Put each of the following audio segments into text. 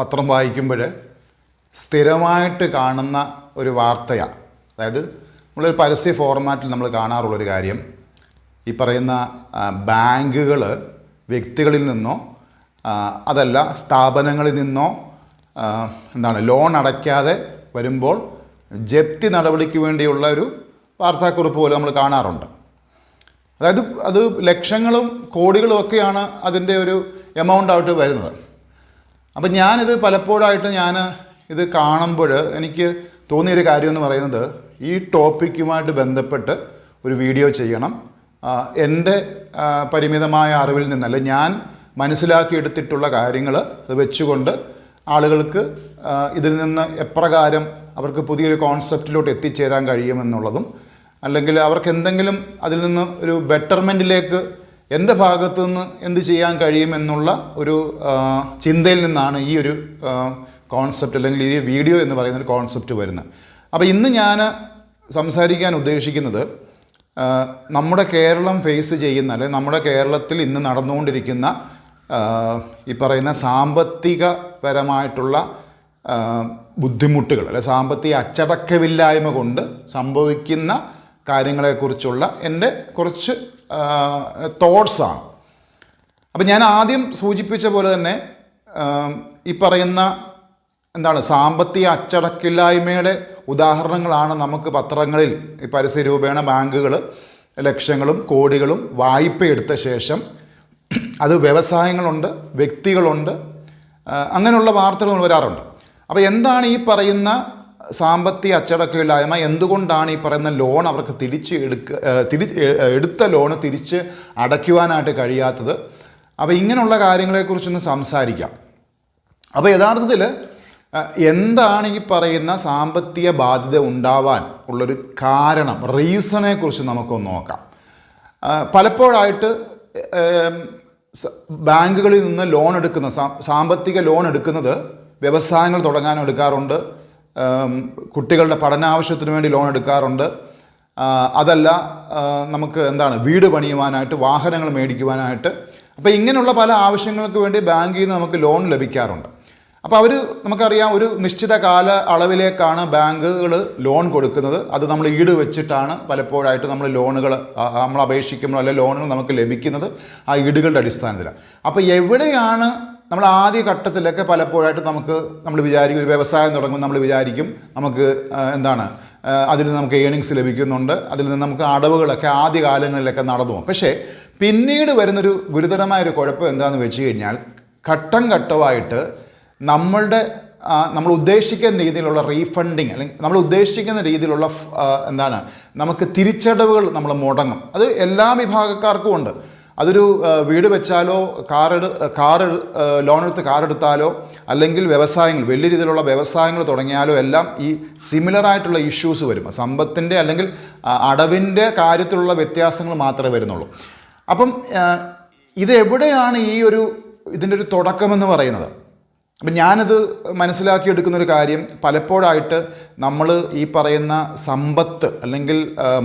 പത്രം വായിക്കുമ്പോൾ സ്ഥിരമായിട്ട് കാണുന്ന ഒരു വാർത്തയാണ് അതായത് നമ്മളൊരു പരസ്യ ഫോർമാറ്റിൽ നമ്മൾ കാണാറുള്ളൊരു കാര്യം. ഈ പറയുന്ന ബാങ്കുകൾ വ്യക്തികളിൽ നിന്നോ അതല്ല സ്ഥാപനങ്ങളിൽ നിന്നോ എന്താണ് ലോൺ അടയ്ക്കാതെ വരുമ്പോൾ ജപ്തി നടപടിക്ക് വേണ്ടിയുള്ള ഒരു വാർത്താക്കുറിപ്പ് പോലെ നമ്മൾ കാണാറുണ്ട്. അതായത് അത് ലക്ഷങ്ങളും കോടികളും ഒക്കെയാണ് അതിന്റെ ഒരു എമൗണ്ട് ആയിട്ട് വരുന്നത്. അപ്പം ഞാനിത് പലപ്പോഴായിട്ട് ഞാൻ ഇത് കാണുമ്പോൾ എനിക്ക് തോന്നിയൊരു കാര്യം എന്ന് പറയുന്നത് ഈ ടോപ്പിക്കുമായിട്ട് ബന്ധപ്പെട്ട് ഒരു വീഡിയോ ചെയ്യണം. എന്റെ പരിമിതമായ അറിവിൽ നിന്നല്ല ഞാൻ മനസ്സിലാക്കിയെടുത്തിട്ടുള്ള കാര്യങ്ങൾ അത് വെച്ചുകൊണ്ട് ആളുകൾക്ക് ഇതിൽ നിന്ന് എപ്രകാരം അവർക്ക് പുതിയൊരു കോൺസെപ്റ്റിലോട്ട് എത്തിച്ചേരാൻ കഴിയുമെന്നുള്ളതും അല്ലെങ്കിൽ അവർക്ക് എന്തെങ്കിലും അതിൽ നിന്ന് ഒരു ബെറ്റർമെന്റിലേക്ക് എന്റെ ഭാഗത്തു നിന്ന് എന്ത് ചെയ്യാൻ കഴിയുമെന്നുള്ള ഒരു ചിന്തയിൽ നിന്നാണ് ഈ ഒരു കോൺസെപ്റ്റ് അല്ലെങ്കിൽ ഈ വീഡിയോ എന്ന് പറയുന്ന ഒരു കോൺസെപ്റ്റ് വരുന്നത്. അപ്പോൾ ഇന്ന് ഞാൻ സംസാരിക്കാൻ ഉദ്ദേശിക്കുന്നത് നമ്മുടെ കേരളം ഫേസ് ചെയ്യുന്ന അല്ലെങ്കിൽ നമ്മുടെ കേരളത്തിൽ ഇന്ന് നടന്നുകൊണ്ടിരിക്കുന്ന ഈ പറയുന്ന സാമ്പത്തികപരമായിട്ടുള്ള ബുദ്ധിമുട്ടുകൾ അല്ലെ സാമ്പത്തിക അച്ചടക്കമില്ലായ്മ കൊണ്ട് സംഭവിക്കുന്ന കാര്യങ്ങളെക്കുറിച്ചുള്ള എന്റെ കുറച്ച് തോട്ട്സാണ് അപ്പം ഞാൻ ആദ്യം സൂചിപ്പിച്ച പോലെ തന്നെ ഈ പറയുന്ന എന്താണ് സാമ്പത്തിക അച്ചടക്കില്ലായ്മയുടെ ഉദാഹരണങ്ങളാണ് നമുക്ക് പത്രങ്ങളിൽ ഈ പരസ്യ രൂപേണ ബാങ്കുകൾ ലക്ഷങ്ങളും കോടികളും വായ്പ എടുത്ത ശേഷം അത് വ്യവസായങ്ങളുണ്ട് വ്യക്തികളുണ്ട് അങ്ങനെയുള്ള വാർത്തകൾ വരാറുണ്ട്. അപ്പോൾ എന്താണ് ഈ പറയുന്ന സാമ്പത്തിക അച്ചടക്കമില്ലായ്മ എന്തുകൊണ്ടാണ് ഈ പറയുന്ന ലോൺ അവർക്ക് തിരിച്ച് എടുക്ക തിരി എടുത്ത ലോണ് തിരിച്ച് അടയ്ക്കുവാനായിട്ട് കഴിയാത്തത്? അപ്പോൾ ഇങ്ങനെയുള്ള കാര്യങ്ങളെക്കുറിച്ചൊന്ന് സംസാരിക്കാം. അപ്പോൾ യഥാർത്ഥത്തിൽ എന്താണ് ഈ പറയുന്ന സാമ്പത്തിക ബാധ്യത ഉണ്ടാവാൻ ഉള്ളൊരു കാരണം റീസണെ കുറിച്ച് നമുക്കൊന്ന് നോക്കാം. പലപ്പോഴായിട്ട് ബാങ്കുകളിൽ നിന്ന് ലോൺ എടുക്കുന്ന സാമ്പത്തിക ലോൺ എടുക്കുന്നത് വ്യവസായങ്ങൾ തുടങ്ങാൻ എടുക്കാറുണ്ട്. കുട്ടികളുടെ പഠനാവശ്യത്തിന് വേണ്ടി ലോൺ എടുക്കാറുണ്ട്. അതല്ല നമുക്ക് എന്താണ് വീട് പണിയുവാനായിട്ട് വാഹനങ്ങൾ മേടിക്കുവാനായിട്ട്. അപ്പോൾ ഇങ്ങനെയുള്ള പല ആവശ്യങ്ങൾക്ക് വേണ്ടി ബാങ്കിൽ നിന്ന് നമുക്ക് ലോൺ ലഭിക്കാറുണ്ട്. അപ്പോൾ അവർ നമുക്കറിയാം ഒരു നിശ്ചിത കാല അളവിലേക്കാണ് ബാങ്കുകൾ ലോൺ കൊടുക്കുന്നത്. അത് നമ്മൾ ഈട് വെച്ചിട്ടാണ് പലപ്പോഴായിട്ട് നമ്മൾ ലോണുകൾ നമ്മൾ അപേക്ഷിക്കുമ്പോൾ അല്ലെ ലോണുകൾ നമുക്ക് ലഭിക്കുന്നത് ആ ഈടുകളുടെ അടിസ്ഥാനത്തിലാണ്. അപ്പോൾ എവിടെയാണ് നമ്മൾ ആദ്യ ഘട്ടത്തിലൊക്കെ പലപ്പോഴായിട്ട് നമുക്ക് നമ്മൾ വിചാരിക്കും ഒരു വ്യവസായം തുടങ്ങുമ്പോൾ നമ്മൾ വിചാരിക്കും നമുക്ക് എന്താണ് അതിൽ നിന്ന് നമുക്ക് ഏണിങ്സ് ലഭിക്കുന്നുണ്ട് അതിൽ നിന്ന് നമുക്ക് അടവുകളൊക്കെ ആദ്യ കാലങ്ങളിലൊക്കെ നടന്നു പോകും. പക്ഷേ പിന്നീട് വരുന്നൊരു ഗുരുതരമായ ഒരു കുഴപ്പം എന്താണെന്ന് വെച്ച് കഴിഞ്ഞാൽ ഘട്ടം ഘട്ടമായിട്ട് നമ്മളുടെ നമ്മൾ ഉദ്ദേശിക്കുന്ന രീതിയിലുള്ള റീഫണ്ടിങ് അല്ലെങ്കിൽ നമ്മൾ ഉദ്ദേശിക്കുന്ന രീതിയിലുള്ള എന്താണ് നമുക്ക് തിരിച്ചടവുകൾ നമ്മൾ മുടങ്ങും. അത് എല്ലാ വിഭാഗക്കാർക്കും ഉണ്ട്. അതൊരു വീട് വെച്ചാലോ കാർ കാർ ലോൺ എടുത്ത് കാർ എടുത്താലോ അല്ലെങ്കിൽ വ്യവസായങ്ങൾ വലിയ രീതിയിലുള്ള വ്യവസായങ്ങൾ തുടങ്ങിയാലോ എല്ലാം ഈ സിമിലർ ആയിട്ടുള്ള ഇഷ്യൂസ് വരും. സമ്പത്തിന്റെ അല്ലെങ്കിൽ അടവിന്റെ കാര്യത്തിലുള്ള വ്യത്യാസങ്ങൾ മാത്രമേ വരുന്നുള്ളൂ. അപ്പം ഇത് എവിടെയാണ് ഈ ഒരു ഇതിന്റെ ഒരു തുടക്കമെന്ന് പറയുന്നത്? അപ്പം ഞാനത് മനസ്സിലാക്കിയെടുക്കുന്ന ഒരു കാര്യം പലപ്പോഴായിട്ട് നമ്മൾ ഈ പറയുന്ന സമ്പത്ത് അല്ലെങ്കിൽ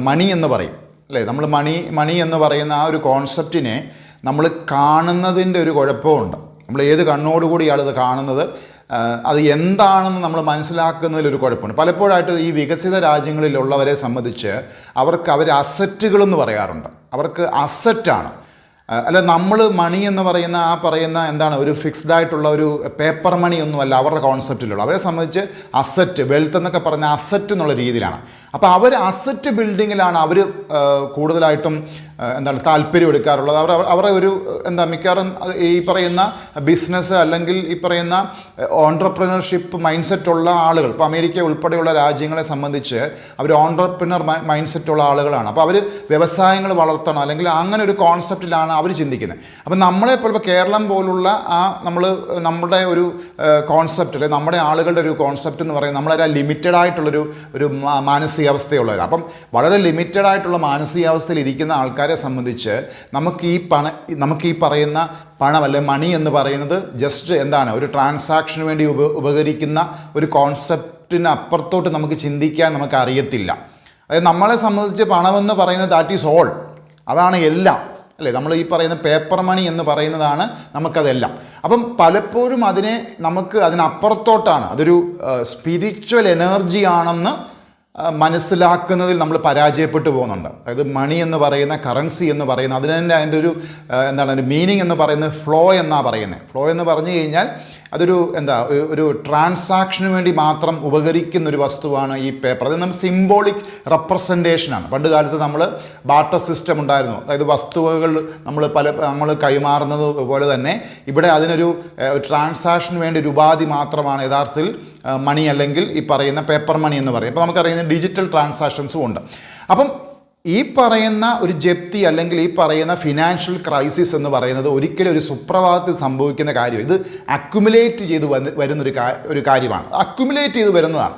മണി എന്ന് പറയും. അല്ലേ? നമ്മൾ മണി മണി എന്ന് പറയുന്ന ആ ഒരു കോൺസെപ്റ്റിനെ നമ്മൾ കാണുന്നതിന്റെ ഒരു കുഴപ്പമുണ്ട്. നമ്മൾ ഏത് കണ്ണോടുകൂടിയാണ് ഇത് കാണുന്നത് അത് എന്താണെന്ന് നമ്മൾ മനസ്സിലാക്കുന്നതിലൊരു കുഴപ്പമുണ്ട്. പലപ്പോഴായിട്ട് ഈ വികസിത രാജ്യങ്ങളിലുള്ളവരെ സംബന്ധിച്ച് അവർക്ക് അവർ അസറ്റുകളെന്ന് പറയാറുണ്ട്. അവർക്ക് അസറ്റാണ്. അല്ല നമ്മൾ മണി എന്ന് പറയുന്ന ആ പറയുന്ന എന്താണ് ഒരു ഫിക്സ്ഡ് ആയിട്ടുള്ള ഒരു പേപ്പർ മണി ഒന്നുമല്ല അവരുടെ കോൺസെപ്റ്റിലുള്ള അവരെ സംബന്ധിച്ച് അസറ്റ് വെൽത്ത് എന്നൊക്കെ പറഞ്ഞ അസറ്റ് എന്നുള്ള രീതിയിലാണ്. അപ്പോൾ അവർ അസറ്റ് ബിൽഡിങ്ങിലാണ് അവർ കൂടുതലായിട്ടും എന്താണ് താല്പര്യം എടുക്കാറുള്ളത്. അവർ അവരുടെ ഒരു എന്താ മിക്കവാറും ഈ പറയുന്ന ബിസിനസ് അല്ലെങ്കിൽ ഈ പറയുന്ന ഓൺട്രപ്രണർഷിപ്പ് മൈൻഡ് സെറ്റ് ഉള്ള ആളുകൾ ഇപ്പോൾ അമേരിക്ക ഉൾപ്പെടെയുള്ള രാജ്യങ്ങളെ സംബന്ധിച്ച് അവർ ഓൺട്രപ്രണർ മൈൻഡ് സെറ്റ് ഉള്ള ആളുകളാണ്. അപ്പോൾ അവർ വ്യവസായങ്ങൾ വളർത്തണം അല്ലെങ്കിൽ അങ്ങനെ ഒരു കോൺസെപ്റ്റിലാണ് അവർ ചിന്തിക്കുന്നത്. അപ്പം നമ്മളെ ഇപ്പോൾ ഇപ്പോൾ കേരളം പോലുള്ള ആ നമ്മൾ നമ്മുടെ ഒരു കോൺസെപ്റ്റ് അല്ലെങ്കിൽ നമ്മുടെ ആളുകളുടെ ഒരു കോൺസെപ്റ്റ് എന്ന് പറയുന്നത് നമ്മളൊരു ലിമിറ്റഡ് ആയിട്ടുള്ളൊരു ഒരു മാ- മാനസികാവസ്ഥയുള്ളവർ. അപ്പം വളരെ ലിമിറ്റഡ് ആയിട്ടുള്ള മാനസികാവസ്ഥയിൽ ഇരിക്കുന്ന ആൾക്കാരെ സംബന്ധിച്ച് നമുക്ക് ഈ പണ നമുക്ക് ഈ പറയുന്ന പണം അല്ലെ മണി എന്ന് പറയുന്നത് ജസ്റ്റ് എന്താണ്? ഒരു ട്രാൻസാക്ഷന് വേണ്ടി ഉപ ഉപകരിക്കുന്ന ഒരു കോൺസെപ്റ്റിന് അപ്പുറത്തോട്ട് നമുക്ക് ചിന്തിക്കാൻ നമുക്ക് അറിയത്തില്ല. അതായത് നമ്മളെ സംബന്ധിച്ച് പണമെന്ന് പറയുന്നത് ദാറ്റ് ഈസ് ഓൾ അതാണ് എല്ലാം. അല്ലേ? നമ്മൾ ഈ പറയുന്ന പേപ്പർ മണി എന്ന് പറയുന്നതാണ് നമുക്കതെല്ലാം. അപ്പം പലപ്പോഴും അതിനെ നമുക്ക് അതിനപ്പുറത്തോട്ടാണ്. അതൊരു സ്പിരിച്വൽ എനർജി ആണെന്ന് മനസ്സിലാക്കുന്നതിൽ നമ്മൾ പരാജയപ്പെട്ടു പോകുന്നുണ്ട്. അതായത് മണി എന്ന് പറയുന്ന കറൻസി എന്ന് പറയുന്ന അതിന് തന്നെ അതിന്റെ ഒരു എന്താണ് മീനിങ് എന്ന് പറയുന്നത് ഫ്ലോ എന്നാണ് പറയുന്നത്. ഫ്ലോ എന്ന് പറഞ്ഞു കഴിഞ്ഞാൽ അതൊരു എന്താ ഒരു- ട്രാൻസാക്ഷന് വേണ്ടി മാത്രം ഉപകരിക്കുന്ന ഒരു വസ്തുവാണ് ഈ പേപ്പർ അത് നമ്മൾ സിംബോളിക് റെപ്രസെന്റേഷനാണ് പണ്ട് കാലത്ത് നമ്മൾ ബാർട്ടർ സിസ്റ്റം ഉണ്ടായിരുന്നു. അതായത് വസ്തുവകൾ നമ്മൾ പല നമ്മൾ കൈമാറുന്നത് പോലെ തന്നെ ഇവിടെ അതിനൊരു ട്രാൻസാക്ഷന് വേണ്ടി ഒരു ഉപാധി മാത്രമാണ് യഥാർത്ഥത്തിൽ മണി അല്ലെങ്കിൽ ഈ പറയുന്ന പേപ്പർ മണി എന്ന് പറയും അപ്പോൾ നമുക്കറിയുന്ന ഡിജിറ്റൽ ട്രാൻസാക്ഷൻസും ഉണ്ട്. അപ്പം ഈ പറയുന്ന ഒരു ജപ്തി അല്ലെങ്കിൽ ഈ പറയുന്ന ഫിനാൻഷ്യൽ ക്രൈസിസ് എന്ന് പറയുന്നത് ഒരിക്കലും ഒരു സുപ്രഭാതത്തിൽ സംഭവിക്കുന്ന കാര്യം ഇത് അക്യുമുലേറ്റ് ചെയ്ത് വരുന്നൊരു ഒരു കാര്യമാണ്. അക്യുമുലേറ്റ് ചെയ്ത് വരുന്നതാണ്.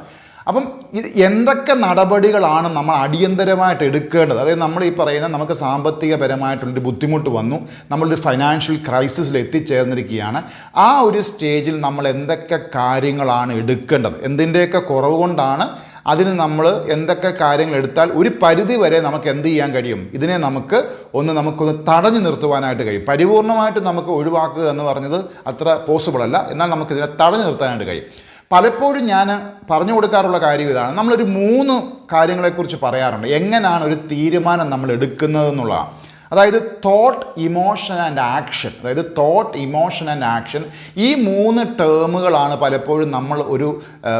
അപ്പം ഇത് എന്തൊക്കെ നടപടികളാണ് നമ്മൾ അടിയന്തരമായിട്ട് എടുക്കേണ്ടത്? അതായത് നമ്മൾ ഈ പറയുന്ന നമുക്ക് സാമ്പത്തികപരമായിട്ടുള്ളൊരു ബുദ്ധിമുട്ട് വന്നു നമ്മളൊരു ഫൈനാൻഷ്യൽ ക്രൈസിസിൽ എത്തിച്ചേർന്നിരിക്കുകയാണ്. ആ ഒരു സ്റ്റേജിൽ നമ്മൾ എന്തൊക്കെ കാര്യങ്ങളാണ് എടുക്കേണ്ടത്? എന്തിന്റെയൊക്കെ കുറവ് കൊണ്ടാണ് അതിന് നമ്മൾ എന്തൊക്കെ കാര്യങ്ങൾ എടുത്താൽ ഒരു പരിധി വരെ നമുക്ക് എന്ത് ചെയ്യാൻ കഴിയും? ഇതിനെ നമുക്ക് ഒന്ന് നമുക്കൊന്ന് തടഞ്ഞു നിർത്തുവാനായിട്ട് കഴിയും. പരിപൂർണമായിട്ട് നമുക്ക് ഒഴിവാക്കുക എന്ന് പറഞ്ഞത് അത്ര പോസിബിൾ അല്ല. എന്നാൽ നമുക്കിതിനെ തടഞ്ഞു നിർത്താനായിട്ട് കഴിയും. പലപ്പോഴും ഞാൻ പറഞ്ഞു കൊടുക്കാറുള്ള കാര്യം ഇതാണ്. നമ്മളൊരു മൂന്ന് കാര്യങ്ങളെക്കുറിച്ച് പറയാറുണ്ട്. എങ്ങനെയാണ് ഒരു തീരുമാനം നമ്മൾ എടുക്കുന്നത് എന്നുള്ളതാണ്. അതായത് തോട്ട് ഇമോഷൻ ആൻഡ് ആക്ഷൻ അതായത് തോട്ട് ഇമോഷൻ ആൻഡ് ആക്ഷൻ ഈ മൂന്ന് ടേമുകളാണ് പലപ്പോഴും നമ്മൾ ഒരു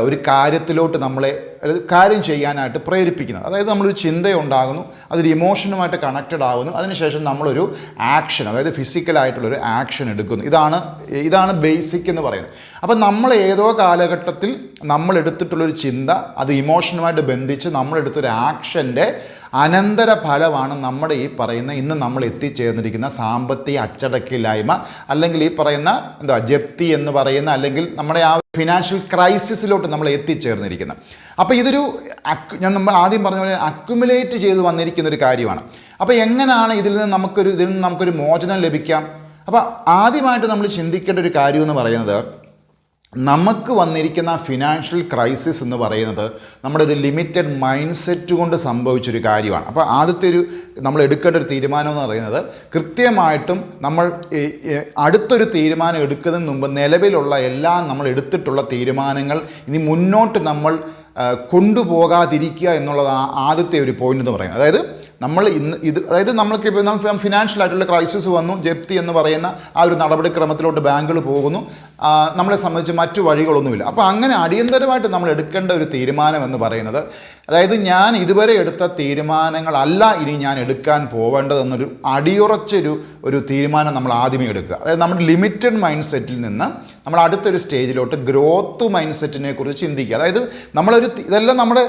ഒരു കാര്യത്തിലോട്ട് നമ്മളെ അതായത് കാര്യം ചെയ്യാനായിട്ട് പ്രേരിപ്പിക്കുന്നത്. അതായത് നമ്മളൊരു ചിന്തയുണ്ടാകുന്നു അതൊരു ഇമോഷനുമായിട്ട് കണക്റ്റഡ് ആകുന്നു അതിനുശേഷം നമ്മളൊരു ആക്ഷൻ അതായത് ഫിസിക്കലായിട്ടുള്ളൊരു ആക്ഷൻ എടുക്കുന്നു. ഇതാണ് ഇതാണ് ബേസിക് എന്ന് പറയുന്നത്. അപ്പം നമ്മൾ ഏതോ കാലഘട്ടത്തിൽ നമ്മൾ എടുത്തിട്ടുള്ളൊരു ചിന്ത അത് ഇമോഷനുമായിട്ട് ബന്ധിച്ച് നമ്മളെടുത്തൊരു ആക്ഷന്റെ അനന്തര ഫലമാണ് നമ്മുടെ ഈ പറയുന്ന ഇന്ന് നമ്മൾ എത്തിച്ചേർന്നിരിക്കുന്ന സാമ്പത്തിക അച്ചടക്കില്ലായ്മ അല്ലെങ്കിൽ ഈ പറയുന്ന എന്താ ജപ്തി എന്ന് പറയുന്ന അല്ലെങ്കിൽ നമ്മുടെ ആ ഫിനാൻഷ്യൽ ക്രൈസിസിലോട്ട് നമ്മൾ എത്തിച്ചേർന്നിരിക്കുന്നത്. അപ്പോൾ ഇതൊരു ഞാൻ നമ്മൾ ആദ്യം പറഞ്ഞ പോലെ അക്യുമുലേറ്റ് ചെയ്ത് വന്നിരിക്കുന്ന ഒരു കാര്യമാണ്. അപ്പോൾ എങ്ങനെയാണ് ഇതിൽ നിന്ന് നമുക്കൊരു ഇതിൽ നിന്ന് നമുക്കൊരു മോചനം ലഭിക്കാം? അപ്പോൾ ആദ്യമായിട്ട് നമ്മൾ ചിന്തിക്കേണ്ട ഒരു കാര്യം എന്ന് പറയുന്നത് നമുക്ക് വന്നിരിക്കുന്ന ഫിനാൻഷ്യൽ ക്രൈസിസ് എന്ന് പറയുന്നത് നമ്മുടെ ഒരു ലിമിറ്റഡ് മൈൻഡ് സെറ്റ് കൊണ്ട് സംഭവിച്ചൊരു കാര്യമാണ്. അപ്പോൾ ആദ്യത്തെ ഒരു നമ്മൾ എടുക്കേണ്ട ഒരു തീരുമാനം എന്ന് പറയുന്നത് കൃത്യമായിട്ടും നമ്മൾ അടുത്തൊരു തീരുമാനം എടുക്കുന്നതിന് മുമ്പ് നിലവിലുള്ള എല്ലാ നമ്മൾ എടുത്തിട്ടുള്ള തീരുമാനങ്ങൾ ഇനി മുന്നോട്ട് നമ്മൾ കൊണ്ടുപോകാതിരിക്കുക എന്നുള്ളതാണ് ആദ്യത്തെ ഒരു പോയിന്റ് എന്ന് പറയുന്നത്. അതായത് നമ്മൾ ഇന്ന് ഇത് അതായത് നമ്മൾക്ക് ഇപ്പോൾ ഫിനാൻഷ്യൽ ആയിട്ടുള്ള ക്രൈസിസ് വന്നു. ജപ്തി എന്ന് പറയുന്ന ആ ഒരു നടപടിക്രമത്തിലോട്ട് ബാങ്കുകൾ പോകുന്നു. നമ്മളെ സംബന്ധിച്ച് മറ്റു വഴികളൊന്നുമില്ല. അപ്പോൾ അങ്ങനെ അടിയന്തരമായിട്ട് നമ്മൾ എടുക്കേണ്ട ഒരു തീരുമാനം എന്ന് പറയുന്നത് അതായത് ഞാൻ ഇതുവരെ എടുത്ത തീരുമാനങ്ങളല്ല ഇനി ഞാൻ എടുക്കാൻ പോവേണ്ടതെന്നൊരു അടിയുറച്ചൊരു ഒരു തീരുമാനം നമ്മൾ ആദ്യമേ എടുക്കുക. അതായത് നമ്മുടെ ലിമിറ്റഡ് മൈൻഡ് സെറ്റിൽ നിന്ന് നമ്മൾ അടുത്തൊരു സ്റ്റേജിലോട്ട് ഗ്രോത്ത് മൈൻഡ് സെറ്റിനെ കുറിച്ച് ചിന്തിക്കുക. അതായത് നമ്മളൊരു ഇതെല്ലാം നമ്മുടെ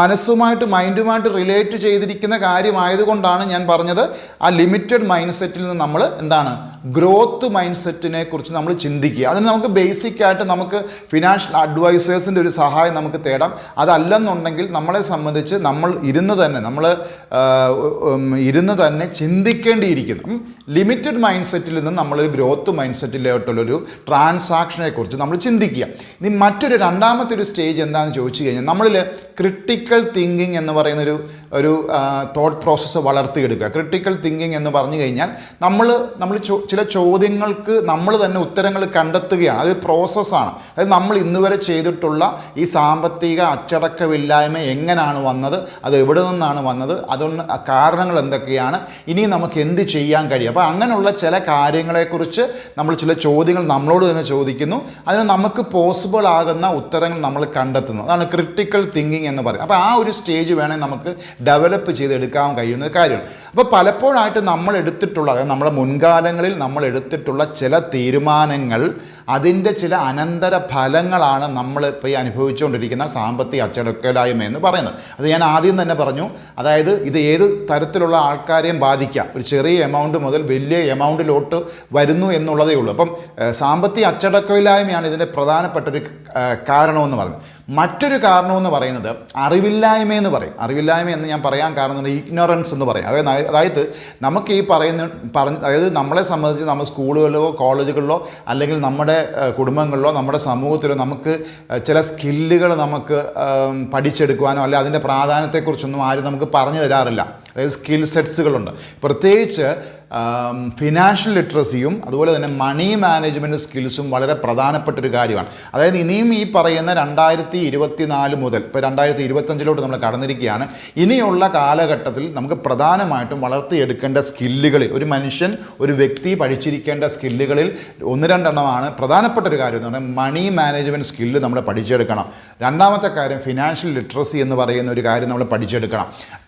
മനസ്സുമായിട്ട് മൈൻഡുമായിട്ട് റിലേറ്റ് ചെയ്തിരിക്കുന്ന കാര്യമായതുകൊണ്ടാണ് ഞാൻ പറഞ്ഞത് ആ ലിമിറ്റഡ് മൈൻഡ് സെറ്റിൽ നിന്ന് നമ്മൾ എന്താണ് ഗ്രോത്ത് മൈൻഡ് സെറ്റിനെ കുറിച്ച് നമ്മൾ ചിന്തിക്കുക. അതിന് നമുക്ക് ബേസിക് ആയിട്ട് നമുക്ക് ഫിനാൻഷ്യൽ അഡ്വൈസേഴ്സിന്റെ ഒരു സഹായം നമുക്ക് തേടാം. അതല്ലെന്നുണ്ടെങ്കിൽ നമ്മളെ സംബന്ധിച്ച് നമ്മൾ ഇരുന്ന് തന്നെ നമ്മൾ ഇരുന്ന് തന്നെ ചിന്തിക്കേണ്ടിയിരിക്കുന്നു. ലിമിറ്റഡ് മൈൻഡ് സെറ്റിൽ നിന്ന് നമ്മളൊരു ഗ്രോത്ത് മൈൻഡ് സെറ്റിലോട്ടുള്ളൊരു ട്രാൻസാക്ഷനെ കുറിച്ച് നമ്മൾ ചിന്തിക്കുക. ഇനി മറ്റൊരു രണ്ടാമത്തെ ഒരു സ്റ്റേജ് എന്താണെന്ന് ചോദിച്ചു കഴിഞ്ഞാൽ നമ്മളിൽ ക്രിട്ടിക്കൽ തിങ്കിങ് എന്ന് പറയുന്നൊരു ഒരു തോട്ട് പ്രോസസ്സ് വളർത്തിയെടുക്കുക. ക്രിട്ടിക്കൽ തിങ്കിങ് എന്ന് പറഞ്ഞു കഴിഞ്ഞാൽ നമ്മൾ നമ്മൾ ചില ചോദ്യങ്ങൾക്ക് നമ്മൾ തന്നെ ഉത്തരങ്ങൾ കണ്ടെത്തുകയാണ്. അതൊരു പ്രോസസ്സാണ് അതായത് നമ്മൾ ഇന്നുവരെ ചെയ്തിട്ടുള്ള ഈ സാമ്പത്തിക അച്ചടക്കമില്ലായ്മ എങ്ങനെയാണ് വന്നത് അത് എവിടെ നിന്നാണ് വന്നത് അതുകൊണ്ട് കാരണങ്ങൾ എന്തൊക്കെയാണ് ഇനി നമുക്ക് എന്ത് ചെയ്യാൻ കഴിയും? അപ്പോൾ അങ്ങനെയുള്ള ചില കാര്യങ്ങളെക്കുറിച്ച് നമ്മൾ ചില ചോദ്യങ്ങൾ നമ്മളോട് തന്നെ ചോദിക്കുന്നു. അതിന് നമുക്ക് പോസിബിൾ ആകുന്ന ഉത്തരങ്ങൾ നമ്മൾ കണ്ടെത്തുന്നു. അതാണ് ക്രിട്ടിക്കൽ തിങ്കിങ് എന്ന് പറയുന്നത്. അപ്പോൾ ആ ഒരു സ്റ്റേജ് വേണമെങ്കിൽ നമുക്ക് ഡെവലപ്പ് ചെയ്തെടുക്കാൻ കഴിയുന്ന കാര്യമാണ്. അപ്പോൾ പലപ്പോഴായിട്ട് നമ്മൾ എടുത്തിട്ടുള്ള അതായത് നമ്മുടെ മുൻകാലങ്ങളിൽ നമ്മൾ എടുത്തിട്ടുള്ള ചില തീരുമാനങ്ങൾ അതിന്റെ ചില അനന്തര ഫലങ്ങളാണ് നമ്മൾ ഇപ്പോൾ ഈ അനുഭവിച്ചുകൊണ്ടിരിക്കുന്ന സാമ്പത്തിക അച്ചടക്കലായ്മ എന്ന് പറയുന്നത്. അത് ഞാൻ ആദ്യം തന്നെ പറഞ്ഞു. അതായത് ഇത് ഏത് തരത്തിലുള്ള ആൾക്കാരെയും ബാധിക്കാം. ഒരു ചെറിയ എമൗണ്ട് മുതൽ വലിയ എമൗണ്ടിലോട്ട് വരുന്നു എന്നുള്ളതേ ഉള്ളൂ. അപ്പം സാമ്പത്തിക അച്ചടക്കമില്ലായ്മയാണ് ഇതിന്റെ പ്രധാനപ്പെട്ട ഒരു കാരണമെന്ന് പറയുന്നത് മറ്റൊരു കാരണമെന്ന് പറയുന്നത് അറിവില്ലായ്മ എന്ന് പറയും. അറിവില്ലായ്മ എന്ന് ഞാൻ പറയാൻ കാരണം ഇഗ്നോറൻസ് എന്ന് പറയും. അതായത് അതായത് നമുക്ക് ഈ പറയുന്ന പറഞ്ഞ അതായത് നമ്മളെ സംബന്ധിച്ച് നമ്മൾ സ്കൂളുകളിലോ കോളേജുകളിലോ അല്ലെങ്കിൽ നമ്മുടെ കുടുംബങ്ങളിലോ നമ്മുടെ സമൂഹത്തിലോ നമുക്ക് ചില സ്കില്ലുകൾ നമുക്ക് പഠിച്ചെടുക്കുവാനോ അല്ലെ അതിന്റെ പ്രാധാന്യത്തെക്കുറിച്ചൊന്നും ആരും നമുക്ക് പറഞ്ഞു തരാറില്ല. അതായത് സ്കിൽ സെറ്റ്സുകളുണ്ട് പ്രത്യേകിച്ച് ഫിനാൻഷ്യൽ ലിറ്ററസിയും അതുപോലെ തന്നെ മണി മാനേജ്മെന്റ് സ്കിൽസും വളരെ പ്രധാനപ്പെട്ട ഒരു കാര്യമാണ്. അതായത് ഇനിയും ഈ പറയുന്ന രണ്ടായിരത്തി ഇരുപത്തി നാല് മുതൽ ഇപ്പോൾ രണ്ടായിരത്തി ഇരുപത്തഞ്ചിലോട്ട് നമ്മൾ കടന്നിരിക്കുകയാണ്. ഇനിയുള്ള കാലഘട്ടത്തിൽ നമുക്ക് പ്രധാനമായിട്ടും വളർത്തിയെടുക്കേണ്ട സ്കില്ലുകളിൽ ഒരു മനുഷ്യൻ ഒരു വ്യക്തി പഠിച്ചിരിക്കേണ്ട സ്കില്ലുകളിൽ ഒന്ന് രണ്ടെണ്ണമാണ്. പ്രധാനപ്പെട്ട ഒരു കാര്യം എന്ന് പറഞ്ഞാൽ മണി മാനേജ്മെന്റ് സ്കില്ല് നമ്മൾ പഠിച്ചെടുക്കണം. രണ്ടാമത്തെ കാര്യം ഫിനാൻഷ്യൽ ലിറ്ററസി എന്ന് പറയുന്ന ഒരു കാര്യം നമ്മൾ പഠിച്ചെടുക്കണം.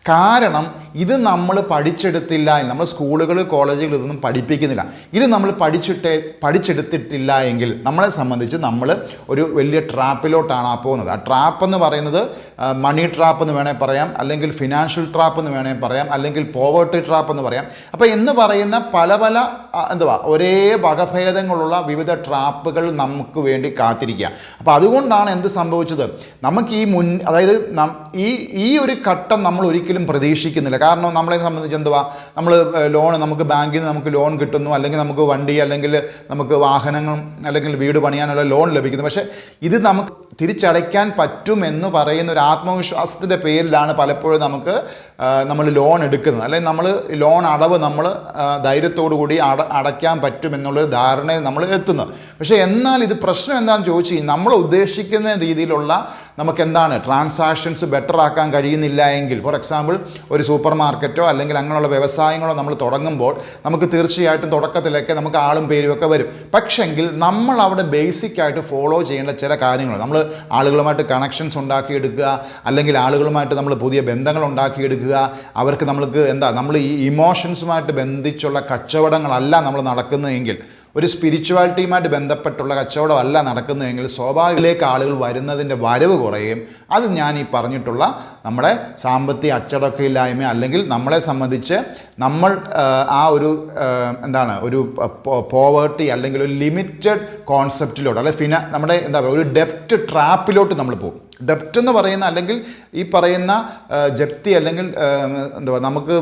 കാരണം ഇത് നമ്മൾ പഠിച്ചെടുത്തില്ല നമ്മൾ സ്കൂളുകൾ കോളേജുകൾ ഇതൊന്നും പഠിപ്പിക്കുന്നില്ല. ഇത് നമ്മൾ പഠിച്ചിട്ട് പഠിച്ചെടുത്തിട്ടില്ല എങ്കിൽ നമ്മളെ സംബന്ധിച്ച് നമ്മൾ ഒരു വലിയ ട്രാപ്പിലോട്ടാണ് പോകുന്നത്. ആ ട്രാപ്പ് എന്ന് പറയുന്നത് മണി ട്രാപ്പ് എന്ന് വേണേൽ പറയാം അല്ലെങ്കിൽ ഫിനാൻഷ്യൽ ട്രാപ്പ് എന്ന് വേണേൽ പറയാം അല്ലെങ്കിൽ പോവേർട്ടി ട്രാപ്പ് എന്ന് പറയാം. അപ്പോൾ എന്ന് പറയുന്ന പല പല എന്തുവാ ഒരേ വകഭേദങ്ങളുള്ള വിവിധ ട്രാപ്പുകൾ നമുക്ക് വേണ്ടി കാത്തിരിക്കുക. അപ്പോൾ അതുകൊണ്ടാണ് എന്ത് സംഭവിച്ചത്? നമുക്ക് ഈ മുൻ അതായത് ഈ ഈ ഒരു ഘട്ടം നമ്മൾ ഒരിക്കലും പ്രതീക്ഷിക്കുന്നില്ല. കാരണം നമ്മളെ സംബന്ധിച്ച് എന്തുവാ നമ്മൾ ലോൺ നമുക്ക് ബാങ്കിൽ നിന്ന് നമുക്ക് ലോൺ കിട്ടുന്നു അല്ലെങ്കിൽ നമുക്ക് വണ്ടി അല്ലെങ്കിൽ നമുക്ക് വാഹനങ്ങൾ അല്ലെങ്കിൽ വീട് പണിയാനുള്ള ലോൺ ലഭിക്കുന്നു. പക്ഷേ ഇത് നമുക്ക് തിരിച്ചടയ്ക്കാൻ പറ്റുമെന്ന് പറയുന്ന ഒരു ആത്മവിശ്വാസത്തിന്റെ പേരിലാണ് പലപ്പോഴും നമുക്ക് നമ്മൾ ലോൺ എടുക്കുന്നത്. അല്ലെങ്കിൽ നമ്മൾ ലോൺ അടവ് നമ്മൾ ധൈര്യത്തോടു കൂടി അട അടയ്ക്കാൻ പറ്റുമെന്നുള്ളൊരു ധാരണയിൽ നമ്മൾ എത്തുന്നത്. പക്ഷേ എന്നാൽ ഇത് പ്രശ്നം എന്താണെന്ന് ചോദിച്ചു കഴിഞ്ഞാൽ നമ്മൾ ഉദ്ദേശിക്കുന്ന രീതിയിലുള്ള നമുക്ക് എന്താണ് ട്രാൻസാക്ഷൻസ് ബെറ്റർ ആക്കാൻ കഴിയുന്നില്ല എങ്കിൽ ഫോർ എക്സാമ്പിൾ ഒരു സൂപ്പർ മാർക്കറ്റോ അല്ലെങ്കിൽ അങ്ങനെയുള്ള വ്യവസായങ്ങളോ നമ്മൾ തുടങ്ങുമ്പോൾ നമുക്ക് തീർച്ചയായിട്ടും തുടക്കത്തിലൊക്കെ നമുക്ക് ആളും പേരും ഒക്കെ വരും. പക്ഷെങ്കിൽ നമ്മൾ അവിടെ ബേസിക് ആയിട്ട് ഫോളോ ചെയ്യേണ്ട ചില കാര്യങ്ങൾ നമ്മൾ ആളുകളുമായിട്ട് കണക്ഷൻസ് ഉണ്ടാക്കിയെടുക്കുക അല്ലെങ്കിൽ ആളുകളുമായിട്ട് നമ്മൾ പുതിയ ബന്ധങ്ങൾ ഉണ്ടാക്കിയെടുക്കുക അവർക്ക് നമ്മൾക്ക് എന്താ നമ്മൾ ഈ ഇമോഷൻസുമായിട്ട് ബന്ധിച്ചുള്ള കച്ചവടങ്ങളല്ല നമ്മൾ നടക്കുന്നതെങ്കിൽ ഒരു സ്പിരിച്വാലിറ്റിയുമായിട്ട് ബന്ധപ്പെട്ടുള്ള കച്ചവടമല്ല നടക്കുന്നതെങ്കിൽ സ്വാഭാവികത്തിലേക്ക് ആളുകൾ വരുന്നതിന്റെ വരവ് കുറയും അത് ഞാൻ ഈ പറഞ്ഞിട്ടുള്ള നമ്മുടെ സാമ്പത്തിക അച്ചടക്കമില്ലായ്മ അല്ലെങ്കിൽ നമ്മളെ സംബന്ധിച്ച് നമ്മൾ ആ, ഒരു എന്താണ് ഒരു പോവേർട്ടി അല്ലെങ്കിൽ ഒരു ലിമിറ്റഡ് കോൺസെപ്റ്റിലോട്ട് അല്ലെങ്കിൽ ഫിന നമ്മുടെ എന്താ പറയുക ഒരു ഡെപ്റ്റ് ട്രാപ്പിലോട്ട് നമ്മൾ പോകും. ഡെപ്റ്റ് എന്ന് പറയുന്ന അല്ലെങ്കിൽ ഈ പറയുന്ന ജപ്തി അല്ലെങ്കിൽ എന്താ എന്താ നമുക്ക്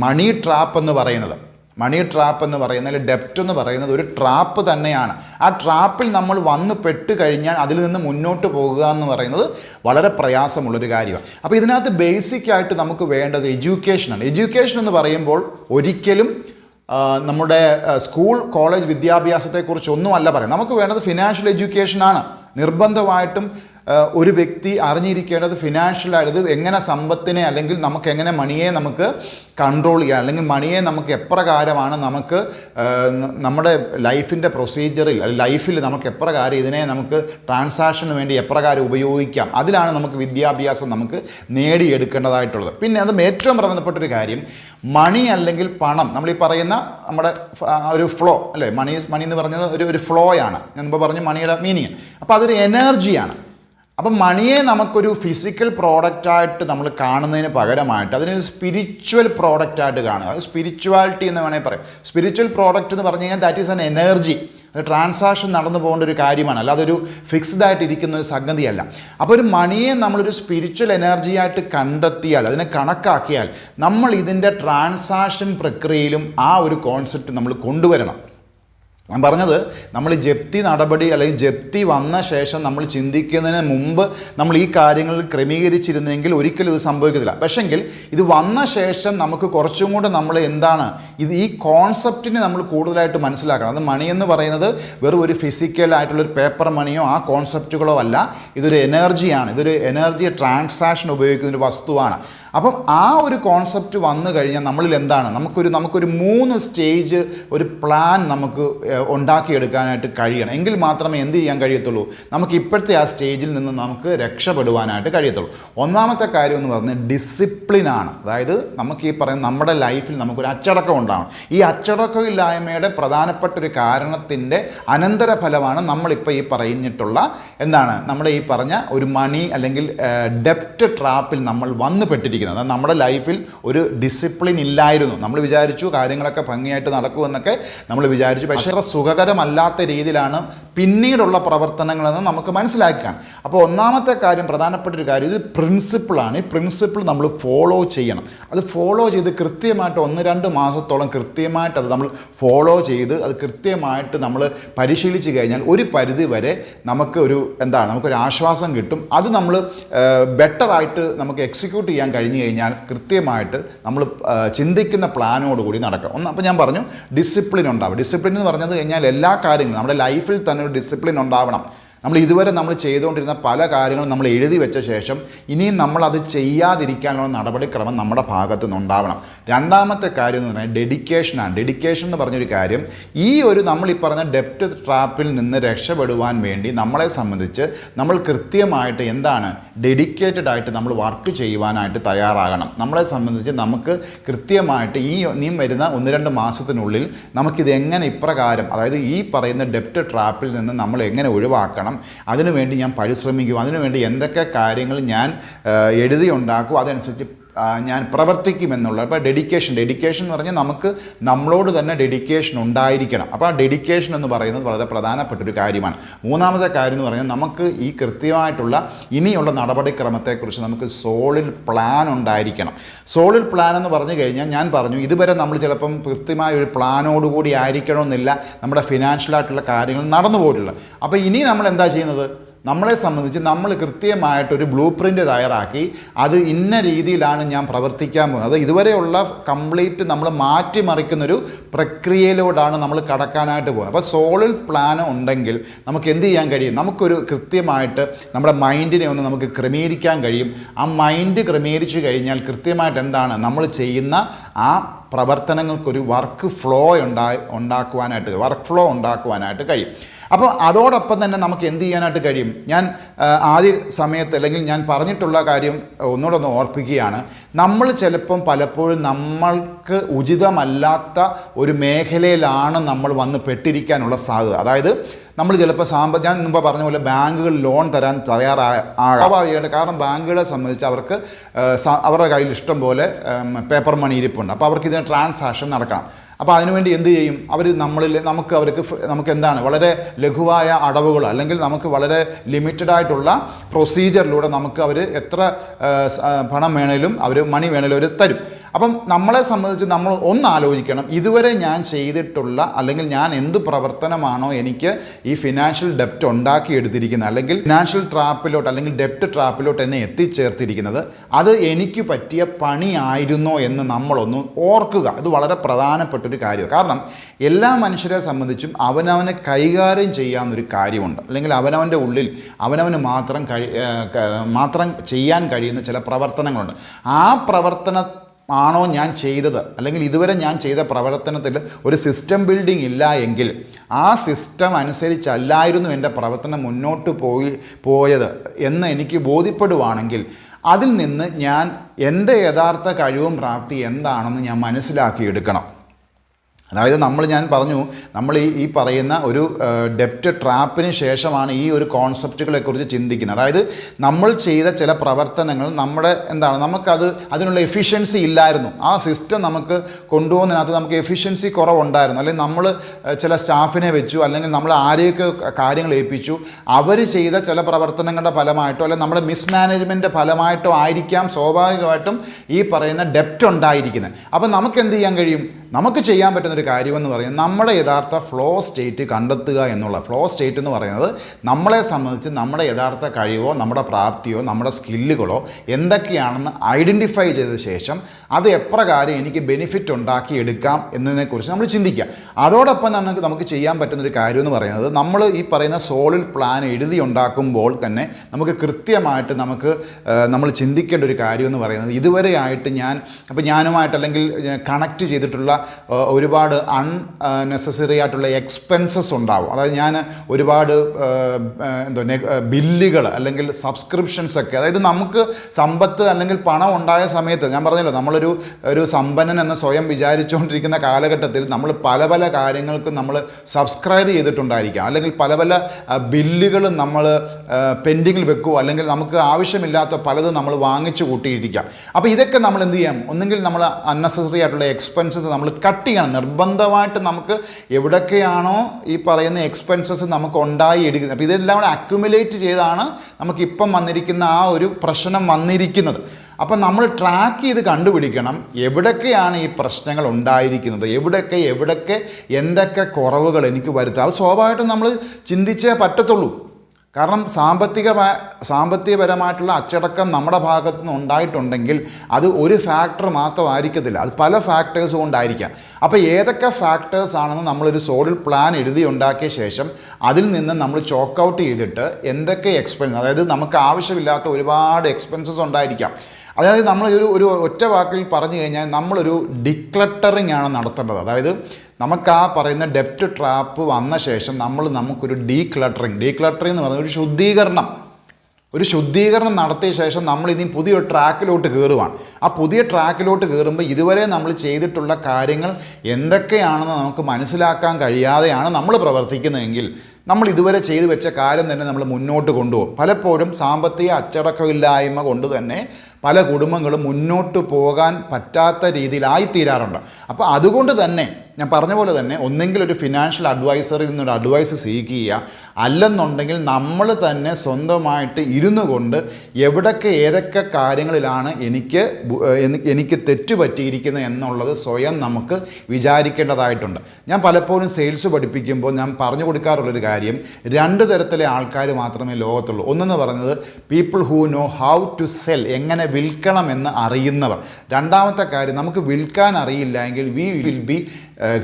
മണി ട്രാപ്പ് എന്ന് പറയുന്നത് മണി ട്രാപ്പ് എന്ന് പറയുന്നത് അല്ലെങ്കിൽ ഡെപ്റ്റ് എന്ന് പറയുന്നത് ഒരു ട്രാപ്പ് തന്നെയാണ്. ആ ട്രാപ്പിൽ നമ്മൾ വന്ന് പെട്ട് കഴിഞ്ഞാൽ അതിൽ നിന്ന് മുന്നോട്ട് പോകുക എന്ന് പറയുന്നത് വളരെ പ്രയാസമുള്ളൊരു കാര്യമാണ്. അപ്പോൾ ഇതിനകത്ത് ബേസിക്കായിട്ട് നമുക്ക് വേണ്ടത് എഡ്യൂക്കേഷനാണ് എഡ്യൂക്കേഷൻ എന്ന് പറയുമ്പോൾ ഒരിക്കലും നമ്മുടെ സ്കൂൾ കോളേജ് വിദ്യാഭ്യാസത്തെക്കുറിച്ചൊന്നും അല്ല പറയുന്നത്. നമുക്ക് വേണ്ടത് ഫിനാൻഷ്യൽ എഡ്യൂക്കേഷനാണ് നിർബന്ധമായിട്ടും ഒരു വ്യക്തി അറിഞ്ഞിരിക്കേണ്ടത് ഫിനാൻഷ്യലായിട്ട് എങ്ങനെ സമ്പത്തിനെ അല്ലെങ്കിൽ നമുക്ക് എങ്ങനെ മണിയെ നമുക്ക് കൺട്രോൾ ചെയ്യാം അല്ലെങ്കിൽ മണിയെ നമുക്ക് എപ്രകാരമാണ് നമുക്ക് നമ്മുടെ ലൈഫിന്റെ പ്രൊസീജിയറിൽ അല്ലെങ്കിൽ ലൈഫിൽ നമുക്ക് എപ്രകാരം ഇതിനെ നമുക്ക് ട്രാൻസാക്ഷന് വേണ്ടി എപ്രകാരം ഉപയോഗിക്കാം അതിലാണ് നമുക്ക് വിദ്യാഭ്യാസം നമുക്ക് നേടിയെടുക്കേണ്ടതായിട്ടുള്ളത്. പിന്നെ അത് ഏറ്റവും പ്രധാനപ്പെട്ട ഒരു കാര്യം മണി അല്ലെങ്കിൽ പണം നമ്മൾ ഈ പറയുന്ന നമ്മുടെ ഒരു ഫ്ലോ അല്ലേ മണി മണി എന്ന് പറഞ്ഞത് ഒരു ഒരു ഫ്ലോയാണ് ഞാൻ മുമ്പ് പറഞ്ഞു മണിയുടെ മീനിങ് അപ്പോൾ അതൊരു എനർജിയാണ് അപ്പം മണിയെ നമുക്കൊരു ഫിസിക്കൽ പ്രോഡക്റ്റായിട്ട് നമ്മൾ കാണുന്നതിന് പകരമായിട്ട് അതിനൊരു സ്പിരിച്വൽ പ്രോഡക്റ്റായിട്ട് കാണുക. അത് സ്പിരിച്വാലിറ്റി എന്ന് വേണമെങ്കിൽ പറയാം. സ്പിരിച്വൽ പ്രോഡക്റ്റ് എന്ന് പറഞ്ഞു കഴിഞ്ഞാൽ ദാറ്റ് ഈസ് എൻ എനർജി അത് ട്രാൻസാക്ഷൻ നടന്നു പോകേണ്ട ഒരു കാര്യമാണ്. അല്ലാതെ ഒരു ഫിക്സ്ഡ് ആയിട്ട് ഇരിക്കുന്ന ഒരു സംഗതിയല്ല. അപ്പോൾ ഒരു മണിയെ നമ്മളൊരു സ്പിരിച്വൽ എനർജി ആയിട്ട് കണ്ടെത്തിയാൽ അതിനെ കണക്കാക്കിയാൽ നമ്മൾ ഇതിന്റെ ട്രാൻസാക്ഷൻ പ്രക്രിയയിലും ആ ഒരു കോൺസെപ്റ്റ് നമ്മൾ കൊണ്ടുവരണം. ഞാൻ പറഞ്ഞത് നമ്മൾ ജപ്തി നടപടി അല്ലെങ്കിൽ ജപ്തി വന്ന ശേഷം നമ്മൾ ചിന്തിക്കുന്നതിന് മുമ്പ് നമ്മൾ ഈ കാര്യങ്ങൾ ക്രമീകരിച്ചിരുന്നെങ്കിൽ ഒരിക്കലും ഇത് സംഭവിക്കത്തില്ല. പക്ഷെങ്കിൽ ഇത് വന്ന ശേഷം നമുക്ക് കുറച്ചും കൂടെ നമ്മൾ എന്താണ് ഇത് ഈ കോൺസെപ്റ്റിനെ നമ്മൾ കൂടുതലായിട്ട് മനസ്സിലാക്കണം. അത് മണി എന്ന് പറയുന്നത് വെറും ഒരു ഫിസിക്കൽ ആയിട്ടുള്ള ഒരു പേപ്പർ മണിയോ ആ കോൺസെപ്റ്റുകളോ അല്ല. ഇതൊരു എനർജിയാണ് ഇതൊരു എനർജി ട്രാൻസാക്ഷൻ ഉപയോഗിക്കുന്ന ഒരു വസ്തുവാണ്. അപ്പം ആ ഒരു കോൺസെപ്റ്റ് വന്നു കഴിഞ്ഞാൽ നമ്മളിൽ എന്താണ്? നമുക്കൊരു നമുക്കൊരു മൂന്ന് സ്റ്റേജ് ഒരു പ്ലാൻ നമുക്ക് ഉണ്ടാക്കിയെടുക്കാനായിട്ട് കഴിയണം. എങ്കിൽ മാത്രമേ എന്ത് ചെയ്യാൻ കഴിയത്തുള്ളൂ? നമുക്ക് ഇപ്പോഴത്തെ ആ സ്റ്റേജിൽ നിന്ന് നമുക്ക് രക്ഷപ്പെടുവാനായിട്ട് കഴിയത്തുള്ളൂ. ഒന്നാമത്തെ കാര്യം എന്ന് പറഞ്ഞാൽ ഡിസിപ്ലിനാണ് അതായത് നമുക്ക് ഈ പറയുന്ന നമ്മുടെ ലൈഫിൽ നമുക്കൊരു അച്ചടക്കം ഉണ്ടാവണം. ഈ അച്ചടക്കമില്ലായ്മയുടെ പ്രധാനപ്പെട്ട ഒരു കാരണത്തിന്റെ അനന്തരഫലമാണ് നമ്മളിപ്പോൾ ഈ പറഞ്ഞിട്ടുള്ള എന്താണ്? നമ്മുടെ ഈ പറഞ്ഞ ഒരു മണി അല്ലെങ്കിൽ ഡെപ്റ്റ് ട്രാപ്പിൽ നമ്മൾ വന്നു പെട്ടിരിക്കുന്നത് അത് നമ്മുടെ ലൈഫിൽ ഒരു ഡിസിപ്ലിൻ ഇല്ലായിരുന്നു. നമ്മൾ വിചാരിച്ചു കാര്യങ്ങളൊക്കെ ഭംഗിയായിട്ട് നടക്കുമെന്നൊക്കെ നമ്മൾ വിചാരിച്ചു. പക്ഷേ അത്ര സുഖകരമല്ലാത്ത രീതിയിലാണ് പിന്നീടുള്ള പ്രവർത്തനങ്ങളെന്ന് നമുക്ക് മനസ്സിലാക്കുകയാണ് അപ്പോൾ ഒന്നാമത്തെ കാര്യം പ്രധാനപ്പെട്ട ഒരു കാര്യം ഇത് പ്രിൻസിപ്പിളാണ് ഈ പ്രിൻസിപ്പിൾ നമ്മൾ ഫോളോ ചെയ്യണം. അത് ഫോളോ ചെയ്ത് കൃത്യമായിട്ട് ഒന്ന് രണ്ട് മാസത്തോളം കൃത്യമായിട്ട് അത് നമ്മൾ ഫോളോ ചെയ്ത് അത് കൃത്യമായിട്ട് നമ്മൾ പരിശീലിച്ച് കഴിഞ്ഞാൽ ഒരു പരിധി വരെ നമുക്ക് ഒരു എന്താണ് നമുക്കൊരു ആശ്വാസം കിട്ടും. അത് നമ്മൾ ബെറ്ററായിട്ട് നമുക്ക് എക്സിക്യൂട്ട് ചെയ്യാൻ കഴിഞ്ഞാൽ കഴിഞ്ഞു കഴിഞ്ഞാൽ കൃത്യമായിട്ട് നമ്മൾ ചിന്തിക്കുന്ന പ്ലാനോടുകൂടി നടക്കുക ഒന്ന് അപ്പോൾ ഞാൻ പറഞ്ഞു ഡിസിപ്ലിൻ ഉണ്ടാവും ഡിസിപ്ലിൻ എന്ന് പറഞ്ഞത് കഴിഞ്ഞാൽ എല്ലാ കാര്യങ്ങളും നമ്മുടെ ലൈഫിൽ തന്നെ ഒരു ഡിസിപ്ലിൻ ഉണ്ടാവണം. നമ്മൾ ഇതുവരെ നമ്മൾ ചെയ്തുകൊണ്ടിരുന്ന പല കാര്യങ്ങളും നമ്മൾ എഴുതി വെച്ച ശേഷം ഇനിയും നമ്മൾ അത് ചെയ്യാതിരിക്കാനുള്ള നടപടിക്രമം നമ്മുടെ ഭാഗത്തു നിന്നുണ്ടാവണം. രണ്ടാമത്തെ കാര്യം എന്ന് പറഞ്ഞാൽ ഡെഡിക്കേഷനാണ് ഡെഡിക്കേഷൻ എന്ന് പറഞ്ഞൊരു കാര്യം ഈ ഒരു നമ്മൾ ഈ പറഞ്ഞ ഡെപ്റ്റ് ട്രാപ്പിൽ നിന്ന് രക്ഷപ്പെടുവാൻ വേണ്ടി നമ്മളെ സംബന്ധിച്ച് നമ്മൾ കൃത്യമായിട്ട് എന്താണ് ഡെഡിക്കേറ്റഡ് ആയിട്ട് നമ്മൾ വർക്ക് ചെയ്യുവാനായിട്ട് തയ്യാറാകണം. നമ്മളെ സംബന്ധിച്ച് നമുക്ക് കൃത്യമായിട്ട് ഈ നീ വരുന്ന ഒന്ന് രണ്ട് മാസത്തിനുള്ളിൽ നമുക്കിത് എങ്ങനെ ഇപ്രകാരം അതായത് ഈ പറയുന്ന ഡെപ്റ്റ് ട്രാപ്പിൽ നിന്ന് നമ്മൾ എങ്ങനെ ഒഴിവാക്കണം അതിനുവേണ്ടി ഞാൻ പരിശ്രമിക്കും. അതിനുവേണ്ടി എന്തൊക്കെ കാര്യങ്ങൾ ഞാൻ എഴുതി ഉണ്ടാക്കും അതനുസരിച്ച് ഞാൻ പ്രവർത്തിക്കുമെന്നുള്ള ഇപ്പോൾ ഡെഡിക്കേഷൻ ഡെഡിക്കേഷൻ എന്ന് പറഞ്ഞാൽ നമുക്ക് നമ്മളോട് തന്നെ ഡെഡിക്കേഷൻ ഉണ്ടായിരിക്കണം. അപ്പോൾ ആ ഡെഡിക്കേഷൻ എന്ന് പറയുന്നത് വളരെ പ്രധാനപ്പെട്ട ഒരു കാര്യമാണ്. മൂന്നാമത്തെ കാര്യം എന്ന് പറഞ്ഞാൽ നമുക്ക് ഈ കൃത്യമായിട്ടുള്ള ഇനിയുള്ള നടപടിക്രമത്തെക്കുറിച്ച് നമുക്ക് സോളിൽ പ്ലാൻ ഉണ്ടായിരിക്കണം. സോളിൽ പ്ലാൻ എന്ന് പറഞ്ഞു കഴിഞ്ഞാൽ ഞാൻ പറഞ്ഞു ഇതുവരെ നമ്മൾ ചിലപ്പം കൃത്യമായ ഒരു പ്ലാനോടുകൂടി ആയിരിക്കണമെന്നില്ല. നമ്മുടെ ഫിനാൻഷ്യലായിട്ടുള്ള കാര്യങ്ങൾ നടന്നു പോയിട്ടുള്ളത് അപ്പോൾ ഇനി നമ്മൾ എന്താ ചെയ്യുന്നത്? നമ്മളെ സംബന്ധിച്ച് നമ്മൾ കൃത്യമായിട്ടൊരു ബ്ലൂ പ്രിന്റ് തയ്യാറാക്കി അത് ഇന്ന രീതിയിലാണ് ഞാൻ പ്രവർത്തിക്കാൻ പോകുന്നത്. ഇതുവരെയുള്ള കംപ്ലീറ്റ് നമ്മൾ മാറ്റിമറിക്കുന്നൊരു പ്രക്രിയയിലൂടെയാണ് നമ്മൾ കടക്കാനായിട്ട് പോകുന്നത്. അപ്പോൾ സോളിഡ് പ്ലാൻ ഉണ്ടെങ്കിൽ നമുക്ക് എന്ത് ചെയ്യാൻ കഴിയും? നമുക്കൊരു കൃത്യമായിട്ട് നമ്മുടെ മൈൻഡിനെ ഒന്ന് നമുക്ക് ക്രമീകരിക്കാൻ കഴിയും. ആ മൈൻഡ് ക്രമീകരിച്ചു കഴിഞ്ഞാൽ കൃത്യമായിട്ട് എന്താണ്? നമ്മൾ ചെയ്യുന്ന ആ പ്രവർത്തനങ്ങൾക്കൊരു വർക്ക് ഫ്ലോ ഉണ്ടാ ഉണ്ടാക്കുവാനായിട്ട് വർക്ക് ഫ്ലോ ഉണ്ടാക്കുവാനായിട്ട് കഴിയും. അപ്പോൾ അതോടൊപ്പം തന്നെ നമുക്ക് എന്ത് ചെയ്യാനായിട്ട് കഴിയും? ഞാൻ ആദ്യ സമയത്ത് അല്ലെങ്കിൽ ഞാൻ പറഞ്ഞിട്ടുള്ള കാര്യം ഒന്നുകൂടെ ഒന്ന് ഓർപ്പിക്കുകയാണ്. നമ്മൾ ചിലപ്പം പലപ്പോഴും നമ്മൾക്ക് ഉചിതമല്ലാത്ത ഒരു മേഖലയിലാണ് നമ്മൾ വന്ന് പെട്ടിരിക്കാനുള്ള സാധ്യത. അതായത് നമ്മൾ ചിലപ്പോൾ സാമ്പ ഞാൻ മുമ്പ് പറഞ്ഞ പോലെ ബാങ്കുകൾ ലോൺ തരാൻ തയ്യാറായ സ്വാഭാവികമായിട്ട് കാരണം ബാങ്കുകളെ സംബന്ധിച്ച് അവർക്ക് അവരുടെ കയ്യിൽ ഇഷ്ടം പോലെ പേപ്പർ മണി ഇരിപ്പുണ്ട്. അപ്പോൾ അവർക്ക് ഇതിന് ട്രാൻസാക്ഷൻ നടക്കണം. അപ്പോൾ അതിനുവേണ്ടി എന്ത് ചെയ്യും? അവർ നമ്മളിൽ നമുക്ക് അവർക്ക് നമുക്ക് എന്താണ് വളരെ ലഘുവായ അടവുകൾ അല്ലെങ്കിൽ നമുക്ക് വളരെ ലിമിറ്റഡ് ആയിട്ടുള്ള പ്രൊസീജിയറിലൂടെ നമുക്ക് അവർ എത്ര പണം വേണേലും അവർ മണി വേണേലും അവർ തരും. അപ്പം നമ്മളെ സംബന്ധിച്ച് നമ്മൾ ഒന്ന് ആലോചിക്കണം ഇതുവരെ ഞാൻ ചെയ്തിട്ടുള്ള അല്ലെങ്കിൽ ഞാൻ എന്ത് പ്രവർത്തനമാണോ എനിക്ക് ഈ ഫിനാൻഷ്യൽ ഡെപ്റ്റ് ഉണ്ടാക്കിയെടുത്തിരിക്കുന്നത്. അല്ലെങ്കിൽ ഫിനാൻഷ്യൽ ട്രാപ്പിലോട്ട് അല്ലെങ്കിൽ ഡെപ്റ്റ് ട്രാപ്പിലോട്ട് എന്നെ എത്തിച്ചേർത്തിരിക്കുന്നത്. അത് എനിക്ക് പറ്റിയ പണിയായിരുന്നോ എന്ന് നമ്മളൊന്ന് ഓർക്കുക. ഇത് വളരെ പ്രധാനപ്പെട്ട ഒരു കാര്യമാണ്. കാരണം എല്ലാ മനുഷ്യരെ സംബന്ധിച്ചും അവനവനെ കൈകാര്യം ചെയ്യാവുന്നൊരു കാര്യമുണ്ട്. അല്ലെങ്കിൽ അവനവന്റെ ഉള്ളിൽ അവനവന് മാത്രം കഴി മാത്രം ചെയ്യാൻ കഴിയുന്ന ചില പ്രവർത്തനങ്ങളുണ്ട്. ആ പ്രവർത്തന ആണോ ഞാൻ ചെയ്തത്? അല്ലെങ്കിൽ ഇതുവരെ ഞാൻ ചെയ്ത പ്രവർത്തനത്തിൽ ഒരു സിസ്റ്റം ബിൽഡിംഗ് ഇല്ല എങ്കിൽ ആ സിസ്റ്റം അനുസരിച്ചല്ലായിരുന്നു എന്റെ പ്രവർത്തനം മുന്നോട്ട് പോയി പോയത് എന്ന് എനിക്ക് ബോധ്യപ്പെടുവാണെങ്കിൽ അതിൽ നിന്ന് ഞാൻ എന്റെ യഥാർത്ഥ കഴിവും പ്രാപ്തി എന്താണെന്ന് ഞാൻ മനസ്സിലാക്കിയെടുക്കണം. അതായത് നമ്മൾ ഞാൻ പറഞ്ഞു നമ്മൾ ഈ ഈ പറയുന്ന ഒരു ഡെപ്റ്റ് ട്രാപ്പിന് ശേഷമാണ് ഈ ഒരു കോൺസെപ്റ്റുകളെക്കുറിച്ച് ചിന്തിക്കുന്നത്. അതായത് നമ്മൾ ചെയ്ത ചില പ്രവർത്തനങ്ങൾ നമ്മുടെ എന്താണ് നമുക്കത് അതിനുള്ള എഫിഷ്യൻസി ഇല്ലായിരുന്നു. ആ സിസ്റ്റം നമുക്ക് കൊണ്ടുപോകുന്നതിനകത്ത് നമുക്ക് എഫിഷ്യൻസി കുറവുണ്ടായിരുന്നു. അല്ലെങ്കിൽ നമ്മൾ ചില സ്റ്റാഫിനെ വെച്ചു അല്ലെങ്കിൽ നമ്മൾ ആരെയൊക്കെ കാര്യങ്ങൾ ഏൽപ്പിച്ചു അവർ ചെയ്ത ചില പ്രവർത്തനങ്ങളുടെ ഫലമായിട്ടോ അല്ലെങ്കിൽ നമ്മുടെ മിസ്മാനേജ്മെന്റിന്റെ ഫലമായിട്ടോ ആയിരിക്കാം സ്വാഭാവികമായിട്ടും ഈ പറയുന്ന ഡെപ്റ്റ് ഉണ്ടായിരിക്കുന്നത്. അപ്പം നമുക്ക് എന്ത് ചെയ്യാൻ കഴിയും? നമുക്ക് ചെയ്യാൻ പറ്റുന്ന ഒരു കാര്യമെന്ന് പറയുന്നത് നമ്മുടെ യഥാർത്ഥ ഫ്ലോ സ്റ്റേറ്റ് കണ്ടെത്തുക എന്നുള്ള ഫ്ലോ സ്റ്റേറ്റ് എന്ന് പറയുന്നത് നമ്മളെ സംബന്ധിച്ച് നമ്മുടെ യഥാർത്ഥ കഴിവോ നമ്മുടെ പ്രാപ്തിയോ നമ്മുടെ സ്കില്ലുകളോ എന്തൊക്കെയാണെന്ന് ഐഡന്റിഫൈ ചെയ്ത ശേഷം അത് എപ്രകാരം എനിക്ക് ബെനിഫിറ്റ് ഉണ്ടാക്കി എടുക്കാം എന്നതിനെക്കുറിച്ച് നമ്മൾ ചിന്തിക്കുക. അതോടൊപ്പം തന്നെ നമുക്ക് ചെയ്യാൻ പറ്റുന്ന ഒരു കാര്യം എന്ന് പറയുന്നത് നമ്മൾ ഈ പറയുന്ന സോളിൽ പ്ലാൻ എഴുതി ഉണ്ടാക്കുമ്പോൾ തന്നെ നമുക്ക് കൃത്യമായിട്ട് നമുക്ക് നമ്മൾ ചിന്തിക്കേണ്ട ഒരു കാര്യം എന്ന് പറയുന്നത് ഇതുവരെയായിട്ട് ഞാൻ അപ്പോൾ ഞാനുമായിട്ട് അല്ലെങ്കിൽ കണക്ട് ചെയ്തിട്ടുള്ള ഒരുപാട് അൺ നെസസറി ആയിട്ടുള്ള എക്സ്പെൻസസ് ഉണ്ടാവും. അതായത് ഞാൻ ഒരുപാട് എന്തോ ബില്ലുകൾ അല്ലെങ്കിൽ സബ്സ്ക്രിപ്ഷൻസ് ഒക്കെ അതായത് നമുക്ക് സമ്പത്ത് അല്ലെങ്കിൽ പണം ഉണ്ടായ സമയത്ത് ഞാൻ പറഞ്ഞല്ലോ നമ്മളൊരു ഒരു സമ്പന്നൻ എന്ന് സ്വയം വിചാരിച്ചുകൊണ്ടിരിക്കുന്ന കാലഘട്ടത്തിൽ നമ്മൾ പല പല കാര്യങ്ങൾക്ക് നമ്മൾ സബ്സ്ക്രൈബ് ചെയ്തിട്ടുണ്ടായിരിക്കാം. അല്ലെങ്കിൽ പല പല ബില്ലുകൾ നമ്മൾ പെൻഡിങ്ങിൽ വെക്കുമോ അല്ലെങ്കിൽ നമുക്ക് ആവശ്യമില്ലാത്ത പലതും നമ്മൾ വാങ്ങിച്ചു കൂട്ടിയിരിക്കാം. അപ്പോൾ ഇതൊക്കെ നമ്മൾ എന്ത് ചെയ്യാം? ഒന്നെങ്കിൽ നമ്മൾ അൺനെസസറി ആയിട്ടുള്ള എക്സ്പെൻസസ് നമ്മൾ കട്ട് ചെയ്യണം. നിർബന്ധമായിട്ട് നമുക്ക് എവിടൊക്കെയാണോ ഈ പറയുന്ന എക്സ്പെൻസസ് നമുക്ക് ഉണ്ടായി എടുക്കുന്നത്. അപ്പോൾ ഇതെല്ലാം കൂടെ അക്യുമുലേറ്റ് ചെയ്താണ് നമുക്ക് ഇപ്പം വന്നിരിക്കുന്ന ആ ഒരു പ്രശ്നം വന്നിരിക്കുന്നത്. അപ്പം നമ്മൾ ട്രാക്ക് ചെയ്ത് കണ്ടുപിടിക്കണം എവിടൊക്കെയാണ് ഈ പ്രശ്നങ്ങൾ ഉണ്ടായിരിക്കുന്നത്. എവിടൊക്കെ എവിടൊക്കെ എന്തൊക്കെ കുറവുകൾ എനിക്ക് വരുത്തുക അത് സ്വാഭാവികമായിട്ടും നമ്മൾ ചിന്തിച്ചേ പറ്റത്തുള്ളൂ. കാരണം സാമ്പത്തിക സാമ്പത്തികപരമായിട്ടുള്ള അച്ചടക്കം നമ്മുടെ ഭാഗത്ത് നിന്ന് ഉണ്ടായിട്ടുണ്ടെങ്കിൽ അത് ഒരു ഫാക്ടർ മാത്രമായിരിക്കത്തില്ല. അത് പല ഫാക്ടേഴ്സ് കൊണ്ടായിരിക്കാം. അപ്പോൾ ഏതൊക്കെ ഫാക്ടേഴ്സ് ആണെന്ന് നമ്മളൊരു സോളിഡ് പ്ലാൻ എഴുതി ഉണ്ടാക്കിയ ശേഷം അതിൽ നിന്ന് നമ്മൾ ചോക്ക് ഔട്ട് ചെയ്തിട്ട് എന്തൊക്കെ എക്സ്പെൻസ് അതായത് നമുക്ക് ആവശ്യമില്ലാത്ത ഒരുപാട് എക്സ്പെൻസസ് ഉണ്ടായിരിക്കാം. അതായത് നമ്മൾ ഒരു ഒരു ഒറ്റ വാക്കിൽ പറഞ്ഞു കഴിഞ്ഞാൽ നമ്മളൊരു ഡിക്ലട്ടറിങ് ആണ് നടത്തേണ്ടത്. അതായത് നമുക്ക് ആ പറയുന്ന ഡെപ്റ്റ് ട്രാപ്പ് വന്ന ശേഷം നമ്മൾ നമുക്കൊരു ഡീ ക്ലട്ടറിങ് ഡീ ക്ലട്ടറിങ് എന്ന് പറയുന്നത് ഒരു ശുദ്ധീകരണം. ഒരു ശുദ്ധീകരണം നടത്തിയ ശേഷം നമ്മൾ ഇനി പുതിയൊരു ട്രാക്കിലോട്ട് കയറുവാണ് ആ പുതിയ ട്രാക്കിലോട്ട് കയറുമ്പോൾ ഇതുവരെ നമ്മൾ ചെയ്തിട്ടുള്ള കാര്യങ്ങൾ എന്തൊക്കെയാണെന്ന് നമുക്ക് മനസ്സിലാക്കാൻ കഴിയാതെയാണ് നമ്മൾ പ്രവർത്തിക്കുന്നതെങ്കിൽ നമ്മൾ ഇതുവരെ ചെയ്തു വെച്ച കാര്യം തന്നെ നമ്മൾ മുന്നോട്ട് കൊണ്ടുപോകും. പലപ്പോഴും സാമ്പത്തിക അച്ചടക്കമില്ലായ്മ കൊണ്ട് തന്നെ പല കുടുംബങ്ങളും മുന്നോട്ട് പോകാൻ പറ്റാത്ത രീതിയിലായിത്തീരാറുണ്ട്. അപ്പോൾ അതുകൊണ്ട് തന്നെ ഞാൻ പറഞ്ഞ പോലെ തന്നെ ഒന്നെങ്കിൽ ഒരു ഫിനാൻഷ്യൽ അഡ്വൈസറിൽ നിന്നൊരു അഡ്വൈസ് ചെയ്യുക അല്ലെന്നുണ്ടെങ്കിൽ നമ്മൾ തന്നെ സ്വന്തമായിട്ട് ഇരുന്നു കൊണ്ട് എവിടൊക്കെ ഏതൊക്കെ കാര്യങ്ങളിലാണ് എനിക്ക് എനിക്ക് തെറ്റ് പറ്റിയിരിക്കുന്നത് എന്നുള്ളത് സ്വയം നമുക്ക് വിചാരിക്കേണ്ടതായിട്ടുണ്ട്. ഞാൻ പലപ്പോഴും സെയിൽസ് പഠിപ്പിക്കുമ്പോൾ ഞാൻ പറഞ്ഞു കൊടുക്കാറുള്ളൊരു കാര്യം രണ്ട് തരത്തിലെ ആൾക്കാർ മാത്രമേ ലോകത്തുള്ളൂ. ഒന്നെന്ന് പറഞ്ഞത് people who know how to sell എങ്ങനെ വിൽക്കണമെന്ന് അറിയുന്നവർ. രണ്ടാമത്തെ കാര്യം നമുക്ക് വിൽക്കാൻ അറിയില്ല എങ്കിൽ വി വിൽ ബി